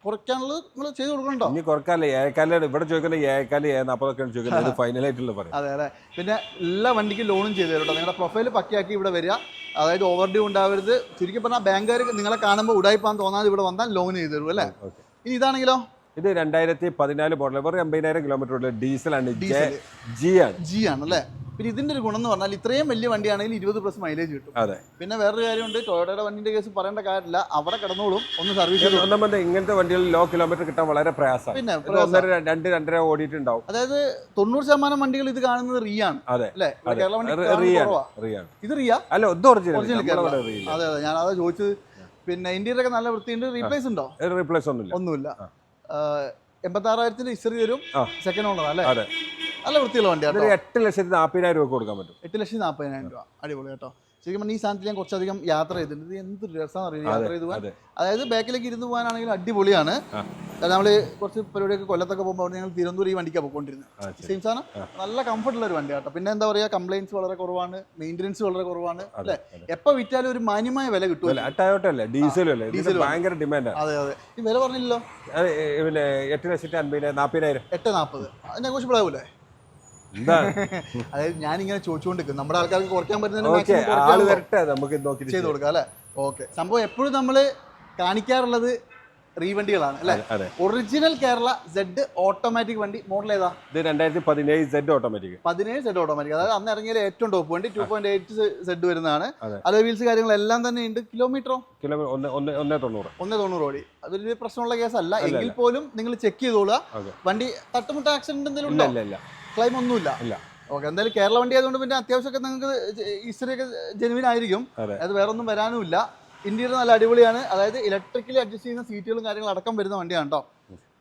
Speaker 1: കുറയ്ക്കാനുള്ളത് നിങ്ങൾ ചെയ്ത് കൊടുക്കണ്ടോ
Speaker 2: ഇനി കുറക്കാല്ലേ ഏക്കാൽ ഇവിടെ ചോദിക്കുന്നത് ഏക്കാൽ ഏനാപ്പതൊക്കെയാണ് ചോദിക്കുന്നത്. ഇത് ഫൈനലായിട്ടുള്ള പറയും.
Speaker 1: അതെ അതെ. പിന്നെ എല്ലാ വണ്ടിക്കും ലോണും ചെയ്തു തരും കേട്ടോ. നിങ്ങളുടെ പ്രൊഫൈൽ പക്കയാക്കി ഇവിടെ വരിക. അതായത് ഓവർ ഡ്യൂ ഉണ്ടാവരുത്. ചുരുക്കി പറഞ്ഞാൽ ബാങ്കുകാർ നിങ്ങളെ കാണുമ്പോൾ ഉടായിപ്പാൻ തോന്നാതെ ഇവിടെ വന്നാൽ ലോൺ ചെയ്തു തരും അല്ലേ? ഇനി ഇതാണെങ്കിലോ?
Speaker 2: ഇത് രണ്ടായിരത്തി പതിനാല് മോഡൽ വെറും എൺപതിനായിരം കിലോമീറ്റർ ഉള്ള ഡീസലാണ് ജി ആണ്
Speaker 1: ജി ആണ്. അല്ലേ പിന്നെ ഇതിന്റെ ഒരു ഗുണം എന്ന് പറഞ്ഞാൽ ഇത്രയും വലിയ വണ്ടിയാണെങ്കിൽ ഇരുപത് പ്ലസ് മൈലേജ് കിട്ടും.
Speaker 2: അതെ.
Speaker 1: പിന്നെ വേറൊരു കാര്യമുണ്ട് ടൊയോട്ടയുടെ വണ്ടിന്റെ കേസ് പറയേണ്ട കാര്യമില്ല. അവിടെ കിടന്നോളും ഒന്ന് സർവീസ്
Speaker 2: ഒന്നാമത് ഇങ്ങനത്തെ വണ്ടികളിൽ ലോ കിലോമീറ്റർ കിട്ടാൻ വളരെ പ്രയാസം
Speaker 1: പിന്നെ
Speaker 2: രണ്ട് രണ്ടര ഓടിയിട്ടുണ്ടാവും.
Speaker 1: അതായത് തൊണ്ണൂറ് ശതമാനം വണ്ടികൾ ഇത് കാണുന്നത് റീ ആണ്.
Speaker 2: അതെ
Speaker 1: അല്ലേ? കേരള വണ്ടി ഇത് റിയ
Speaker 2: അല്ല ഒറിജിനൽ
Speaker 1: അതെ അതെ ഞാൻ അതാ ചോദിച്ചത്. പിന്നെ ഇന്ത്യയിലൊക്കെ നല്ല വൃത്തിയുണ്ട്. റീപ്ലേസ് ഉണ്ടോ?
Speaker 2: റീപ്ലേസ് ഒന്നുമില്ല.
Speaker 1: ഒന്നുമില്ല. എൺപത്തി ആറായിരത്തിന്റെ ഇസ്റ്ററി തരും സെക്കൻഡ് ഓണർ അല്ലേ? നല്ല വൃത്തിയുള്ള വണ്ടിയാണ്
Speaker 2: എട്ട് ലക്ഷത്തി നാൽപ്പതിനായിരം രൂപ കൊടുക്കാൻ പറ്റും.
Speaker 1: എട്ട് ലക്ഷത്തി നാൽപ്പതിനായിരം രൂപ. അടിപൊളി കേട്ടോ. ശരിക്കും പറഞ്ഞാൽ ഈ സാധനത്തിൽ ഞാൻ കുറച്ചധികം യാത്ര ചെയ്തിട്ടുണ്ട്. ഇത് എന്ത് രസമാണ് അറിയില്ല യാത്ര ചെയ്ത് പോകാൻ അതായത് ബാക്കിലേക്ക് ഇരുന്ന് പോകാനാണെങ്കിൽ അടിപൊളിയാണ്. നമ്മൾ കുറച്ച് പരിപാടിയൊക്കെ കൊല്ലത്തൊക്കെ പോകുമ്പോൾ അവിടെ ഞങ്ങൾ തിരുവനന്തപുരം ഈ വണ്ടിക്കാണ് പോയിക്കൊണ്ടിരുന്നത്. സെയിം സാധനം. നല്ല കംഫർട്ടുള്ള ഒരു വണ്ടി കേട്ടോ പിന്നെ എന്താ പറയുക കംപ്ലൈൻസ് വളരെ കുറവാണ്. മെയിന്റനൻസ് വളരെ കുറവാണ്. അല്ലേ? എപ്പോൾ വിറ്റാലും ഒരു മാന്യമായ വില കിട്ടും
Speaker 2: അല്ല ടയോട്ട അല്ല? ഡീസൽ അല്ലേ?
Speaker 1: ഡീസലും
Speaker 2: ഇതിന് ഭയങ്കര ഡിമാൻഡ്
Speaker 1: അതെ അതെ. ഈ വില പറഞ്ഞില്ലല്ലോ?
Speaker 2: പിന്നെ എട്ട് ലക്ഷത്തി അൻപതിനായിരം നാൽപ്പതിനായിരം
Speaker 1: എട്ട് നാൽപ്പത് അതിനെ കുറിച്ച്
Speaker 2: എന്താണ് <laughs>
Speaker 1: അതായത് ഞാൻ ഞാനിങ്ങനെ ചോദിച്ചുകൊണ്ടിരിക്കും നമ്മുടെ ആൾക്കാർക്ക് കുറയ്ക്കാൻ
Speaker 2: പറ്റുന്ന
Speaker 1: ആൾ.
Speaker 2: വരട്ടെ നമുക്ക് നോക്കി
Speaker 1: ചെയ്ത് കൊടുക്കാം അല്ലേ? ഓക്കെ സംഭവം എപ്പോഴും നമ്മൾ കാണിക്കാറുള്ളത് റീവണ്ടികളാണ് അല്ലേ? ഒറിജിനൽ കേരള സെഡ് ഓട്ടോമാറ്റിക് വണ്ടി മോഡൽ ഏതാ?
Speaker 2: ഇത് രണ്ടായിരത്തി പതിനേഴ് സെഡ് ഓട്ടോമാറ്റിക്
Speaker 1: പതിനേഴ് സെഡ് ഓട്ടോമാറ്റിക് അതായത് അന്ന് ഇറങ്ങിയ ഏറ്റവും ടോപ്പ് വണ്ടി ടു പോയിന്റ് എയ്റ്റ് സെഡ് വരുന്നതാണ്.
Speaker 2: അതെ.
Speaker 1: വീൽസ് കാര്യങ്ങളെല്ലാം തന്നെ ഉണ്ട്. കിലോമീറ്ററോ
Speaker 2: കിലോമീറ്റർ തൊണ്ണൂറ്.
Speaker 1: ഒന്നേ തൊണ്ണൂറ് ഓടി. അതൊരു പ്രശ്നമുള്ള കേസല്ല എങ്കിൽ പോലും നിങ്ങൾ ചെക്ക് ചെയ്തോളുക. വണ്ടി തട്ടുമുട്ട ആക്സിഡന്റ് എന്തെങ്കിലും ഉണ്ടോ?
Speaker 2: ഇല്ല ഇല്ല
Speaker 1: ക്ലൈം ഒന്നുമില്ല.
Speaker 2: ഇല്ല.
Speaker 1: ഓക്കെ എന്തായാലും കേരള വണ്ടി ആയതുകൊണ്ട് പിന്നെ അത്യാവശ്യമൊക്കെ നിങ്ങൾക്ക് ഹിസ്റ്ററി ഒക്കെ ജെനുവിൻ ആയിരിക്കും.
Speaker 2: അതെ.
Speaker 1: അത് വേറെ ഒന്നും വരാനുമില്ല. ഇന്ത്യയിൽ നല്ല അടിപൊളിയാണ്. അതായത് ഇലക്ട്രിക്കലി അഡ്ജസ്റ്റ് ചെയ്യുന്ന സീറ്റുകളും കാര്യങ്ങളും അടക്കം വരുന്ന വണ്ടിയാണ് കേട്ടോ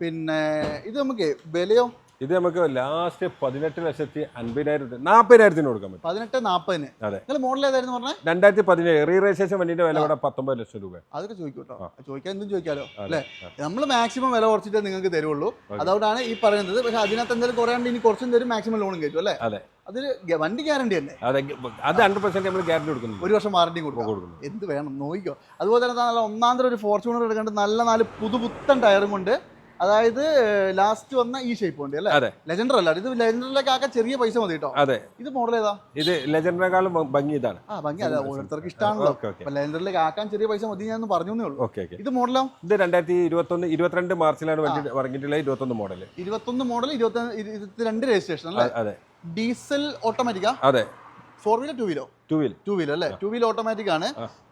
Speaker 1: പിന്നെ ഇത് നമുക്ക് വിലയോ
Speaker 2: ഇത് നമുക്ക് ലാസ്റ്റ് പതിനെട്ട് ലക്ഷത്തി അൻപതിനായിരത്തി നാൽപ്പതിനായിരത്തിന് കൊടുക്കാൻ പറ്റും.
Speaker 1: പതിനെട്ട് നാൽപ്പതിന്
Speaker 2: അതെ.
Speaker 1: നിങ്ങൾ മോഡൽ ഏതായിരുന്നു പറഞ്ഞത്
Speaker 2: രണ്ടായിരത്തി പതിനേഴ് റീ രജിസ്ട്രേഷൻ വണ്ടിന്റെ വില ഇവിടെ പത്തൊമ്പത് ലക്ഷം രൂപ
Speaker 1: അതൊക്കെ ചോദിക്കും കേട്ടോ. ചോദിക്കാൻ എന്തും ചോദിക്കാലോ. അല്ലേ? നമ്മൾ മാക്സിമം വില കുറച്ചിട്ട് നിങ്ങൾക്ക് തരുള്ളൂ. അതുകൊണ്ടാണ് ഈ പറയുന്നത്. പക്ഷെ അതിനകത്ത് എന്തായാലും കുറയാണ്ട് ഇനി കുറച്ചും തരും മാക്സിമം ലോണും കയറ്റും അല്ലേ?
Speaker 2: അതെ.
Speaker 1: അതിൽ വണ്ടി ഗ്യാരണ്ടി അല്ലേ?
Speaker 2: അതെ അത് ഹൺഡ്രഡ് പെർസെന്റ് നമ്മൾ ഗ്യാരണ്ടി കൊടുക്കുന്നു
Speaker 1: ഒരു വർഷം വാറണ്ടി കൊടുക്കും. എന്ത് വേണം? നോക്കിക്കോ. അതുപോലെ തന്നെ നല്ല ഒന്നാം തരം ഒരു ഫോർച്യൂണർ എടുക്കേണ്ട നല്ല നാല് പുതുപുത്തൻ ടയറും കൊണ്ട് അതായത് ലാസ്റ്റ് വന്ന ഈ ഷേപ്പ് ഉണ്ട് അല്ലേ?
Speaker 2: അതെ.
Speaker 1: ലെജൻഡർ അല്ല. ഇത് ലെജൻഡറിലേക്ക് ആകെ ചെറിയ പൈസ മതി കേട്ടോ.
Speaker 2: അതെ.
Speaker 1: ഇത് മോഡൽ ഏതാ?
Speaker 2: ഇത് ലെജൻഡറിനെക്കാളും ഭംഗി ഇതാണ്.
Speaker 1: ആ ഭംഗി. അതെ ഓരോരുത്തർക്ക് ഇഷ്ടമാണല്ലോ അപ്പൊ ലെജൻഡറിലേക്ക് ആക്കാൻ ചെറിയ പൈസ മതി ഞാൻ പറഞ്ഞു ഉള്ളൂ.
Speaker 2: Okay okay.
Speaker 1: ഇത് മോഡലോ
Speaker 2: ഇത് രണ്ടായിരത്തി ഇരുപത്തൊന്ന് ഇരുപത്തിരണ്ട് മാർച്ചിലാണ് വണ്ടി ഇറങ്ങിയിട്ടുള്ള ഇരുപത്തൊന്ന് മോഡൽ
Speaker 1: ഇരുപത്തൊന്ന് മോഡൽ ഇരുപത്തി ഇരുപത്തിരണ്ട് രജിസ്ട്രേഷൻ അല്ലേ?
Speaker 2: അതെ.
Speaker 1: ഡീസൽ ഓട്ടോമാറ്റിക്കാ
Speaker 2: അതെ.
Speaker 1: ഫോർ വീലർ ടു വീലോ
Speaker 2: ടു വീൽ
Speaker 1: ടു വീലർ അല്ലേ? ടു വീലർ ഓട്ടോമാറ്റിക് ആണ്.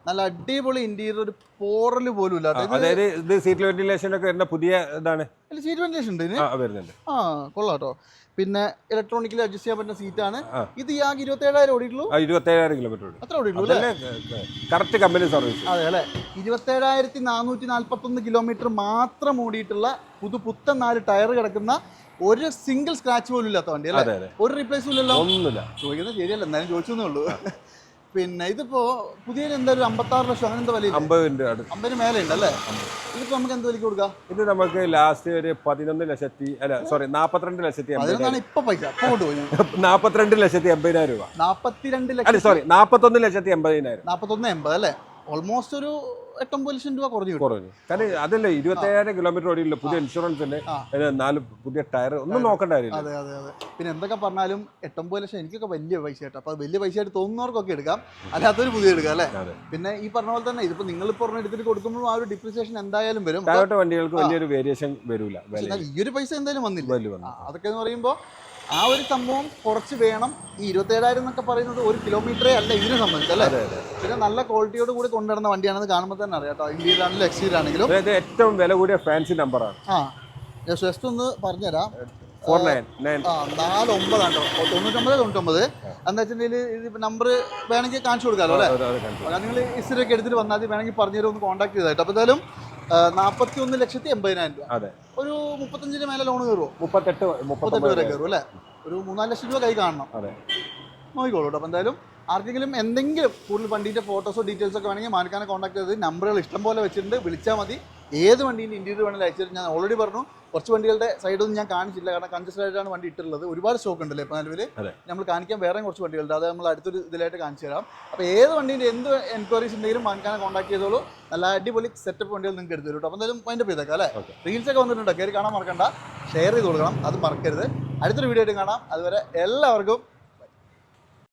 Speaker 1: നല്ല അടിപൊളി ഇന്റീരിയർ ഒരു പോറൽ പോലും ഇല്ല.
Speaker 2: അതായത് ഇത് സീറ്റ് വെന്റിലേഷൻ ഒക്കെ വരുന്ന പുതിയ ഇതാണ്.
Speaker 1: സീറ്റ് വെന്റിലേഷൻ ഉണ്ട്
Speaker 2: വരുന്നുണ്ട്.
Speaker 1: ആ കൊള്ളാട്ടോ. പിന്നെ ഇലക്ട്രോണിക്കലി അഡ്ജസ്റ്റ് ചെയ്യാൻ പറ്റുന്ന സീറ്റാണ്
Speaker 2: ആണ്.
Speaker 1: ഇത് ഈ ആകെ ഇരുപത്തി ഏഴായിരം ഓടിയിട്ടുള്ളൂ?
Speaker 2: ഇരുപത്തി ഇരുപത്തേഴായിരം കിലോമീറ്റർ ഓടി
Speaker 1: അത്ര ഓടിയിട്ടുള്ളൂ
Speaker 2: കറക്റ്റ് കമ്പനി സർവീസ്
Speaker 1: അതെ അല്ലേ? ഇരുപത്തേഴായിരത്തി നാനൂറ്റി നാൽപ്പത്തൊന്ന് കിലോമീറ്റർ മാത്രം ഓടിയിട്ടുള്ള പുതു പുത്തൻ നാല് ടയർ കിടക്കുന്ന ഒരു സിംഗിൾ സ്ക്രാച്ച് പോലും ഇല്ലാത്ത വണ്ടി അല്ലേ? ഒരു റീപ്ലേസ്
Speaker 2: ഒന്നുമില്ല.
Speaker 1: ചോദിക്കുന്നത് ശരിയല്ല എന്നാലും ചോദിച്ചേ ഉള്ളൂ. പിന്നെ ഇതിപ്പോ പുതിയ എന്തായാലും അമ്പത്താറ് ലക്ഷം അങ്ങനെ എന്താ
Speaker 2: വലിയ
Speaker 1: അമ്പതിന് മേലെ ഉണ്ട് അല്ലേ? ഇതിപ്പോ നമുക്ക് എന്ത് വിലക്ക് കൊടുക്കാം?
Speaker 2: ഇത് നമുക്ക് ലാസ്റ്റ് ഒരു പതിനൊന്ന് ലക്ഷത്തി അല്ല സോറി നാപ്പത്തിരണ്ട് ലക്ഷത്തി
Speaker 1: ഇപ്പൊ പൈസ <laughs>
Speaker 2: നാപ്പത്തിരണ്ട് ലക്ഷത്തി എൺപതിനായിരം രൂപ.
Speaker 1: നാപ്പത്തിരണ്ട് ലക്ഷം
Speaker 2: സോറി നാപ്പത്തൊന്ന് ലക്ഷത്തി എൺപതിനായിരം
Speaker 1: നാപ്പത്തൊന്ന് എൺപത് അല്ലേ? ഓൾമോസ്റ്റ് ഒരു എട്ടൊമ്പത് ലക്ഷം രൂപ കുറഞ്ഞു
Speaker 2: കുറഞ്ഞു. കാരണം അതല്ലേ ഇരുപത്തേഴായിരം കിലോമീറ്റർ ഓടിയില്ല പുതിയ ഇൻഷുറൻസ് ഉണ്ട് നാല് പുതിയ ടയർ ഒന്നും നോക്കേണ്ട കാര്യമില്ല.
Speaker 1: അതെ അതെ അതെ. പിന്നെ എന്തൊക്കെ പറഞ്ഞാലും എട്ടൊമ്പത് ലക്ഷം എനിക്കൊക്കെ വലിയ പൈസ കേട്ടോ അപ്പോൾ വലിയ പൈസ ആയിട്ട് തോന്നുന്നവർക്കൊക്കെ എടുക്കാം. അല്ലാത്തൊരു പുതിയ എടുക്കാം അല്ലേ? പിന്നെ ഈ പറഞ്ഞ പോലെ തന്നെ ഇതിപ്പോ നിങ്ങൾ ഇപ്പൊ എടുത്തിട്ട് കൊടുക്കുമ്പോഴും ആ ഒരു ഡിപ്രിസിയേഷൻ എന്തായാലും വരും.
Speaker 2: വണ്ടികൾക്ക് വലിയൊരു വേരിയേഷൻ
Speaker 1: വരില്ല ഈ ഒരു പൈസ എന്തായാലും വന്നില്ല. അതൊക്കെ എന്ന് പറയുമ്പോൾ ആ ഒരു സംഭവം കുറച്ച് വേണം. ഈ ഇരുപത്തേഴായിരം എന്നൊക്കെ പറയുന്നത് ഒരു കിലോമീറ്ററേ അല്ല ഇതിനെ സംബന്ധിച്ച് അല്ലേ? പിന്നെ നല്ല ക്വാളിറ്റിയോട് കൂടി കൊണ്ടുവരുന്ന വണ്ടിയാണെന്ന് കാണുമ്പോൾ തന്നെ അറിയാം കേട്ടോ. ഇന്ത്യയിൽ ആണെങ്കിലും എക്സ്റ്റീരിയർ
Speaker 2: ഏറ്റവും വില കൂടിയ ഫാൻസി നമ്പറാണ്
Speaker 1: ആ. ജസ്റ്റ് ഒന്ന് പറഞ്ഞുതരാം.
Speaker 2: ഫോർ നയൻ നയൻ
Speaker 1: ആ നാല് ഒമ്പതാണ് കേട്ടോ തൊണ്ണൂറ്റൊമ്പത് തൊണ്ണൂറ്റൊമ്പത്. എന്താ വെച്ചിട്ടുണ്ടെങ്കിൽ നമ്പർ വേണമെങ്കിൽ കാണിച്ചു കൊടുക്കാമല്ലോ അല്ലേ? നിങ്ങൾ ഇസ്റ്റിലൊക്കെ എടുത്തിട്ട് വന്നാൽ മതി. വേണമെങ്കിൽ പറഞ്ഞു ഒന്ന് കോൺടാക്ട് ചെയ്തായിട്ട്. അപ്പോൾ എന്തായാലും നാൽപ്പത്തി ഒന്ന് ലക്ഷത്തി എൺപതിനായിരം രൂപ.
Speaker 2: അതെ.
Speaker 1: ഒരു മുപ്പത്തഞ്ചിന് മേലെ ലോൺ കയറുമോ
Speaker 2: മുപ്പത്തെട്ട്
Speaker 1: മുപ്പത്തെട്ട് വരെ കയറും അല്ലേ ഒരു മൂന്നാൽ ലക്ഷം രൂപ കൈ കാണണം.
Speaker 2: അതെ.
Speaker 1: നോക്കിക്കോളൂ കേട്ടോ. അപ്പോൾ എന്തായാലും ആർക്കെങ്കിലും എന്തെങ്കിലും കൂടുതൽ വണ്ടീന്റെ ഫോട്ടോസോ ഡീറ്റെയിൽസ് ഒക്കെ വേണമെങ്കിൽ മാനക്കാനെ കോൺടാക്ട് ചെയ്ത് നമ്പറുകൾ ഇഷ്ടം പോലെ വെച്ചിട്ടുണ്ട്. വിളിച്ചാൽ മതി. ഏത് വണ്ടീന്റെ ഇന്റീരിയർ വേണമെങ്കിലും അയച്ചിട്ട് ഞാൻ ഓൾറെഡി പറഞ്ഞു. കുറച്ച് വണ്ടികളുടെ സൈഡൊന്നും ഞാൻ കാണിച്ചില്ല കാരണം കൺജസ്റ്റഡ് ആയിട്ടാണ് വണ്ടി ഇട്ടിട്ടുള്ളത്. ഒരുപാട് സ്റ്റോക്ക് ഉണ്ടല്ലേ ഇപ്പം നിലവിൽ. നമ്മൾ കാണിക്കാൻ വേറെ കുറച്ച് വണ്ടികളുണ്ട്. അത് നമ്മൾ അടുത്തൊരു ഇതിലായിട്ട് കാണിച്ചു തരാം. അപ്പോൾ ഏത് വണ്ടീന്റെ എന്ത് എൻക്വയറീസ് ഉണ്ടെങ്കിലും മാനക്കാനെ കോൺടാക്ട് ചെയ്തോളൂ. നല്ല അടിപൊളി സെറ്റപ്പ് വണ്ടികൾ നിങ്ങൾക്ക് എടുത്തു തരും കേട്ടോ അപ്പോൾ എന്തായാലും മൈൻഡ് ചെയ്തേക്കാം അല്ലേ?
Speaker 2: റീൽസൊക്കെ
Speaker 1: റീൽസ് ഒക്കെ വന്നിട്ടുണ്ട്. കയറി കാണാൻ മറക്കണ്ട. ഷെയർ ചെയ്ത് കൊടുക്കണം. അത് മറക്കരുത്. അടുത്തൊരു വീഡിയോ ആയിട്ട് കാണാം. അതുവരെ എല്ലാവർക്കും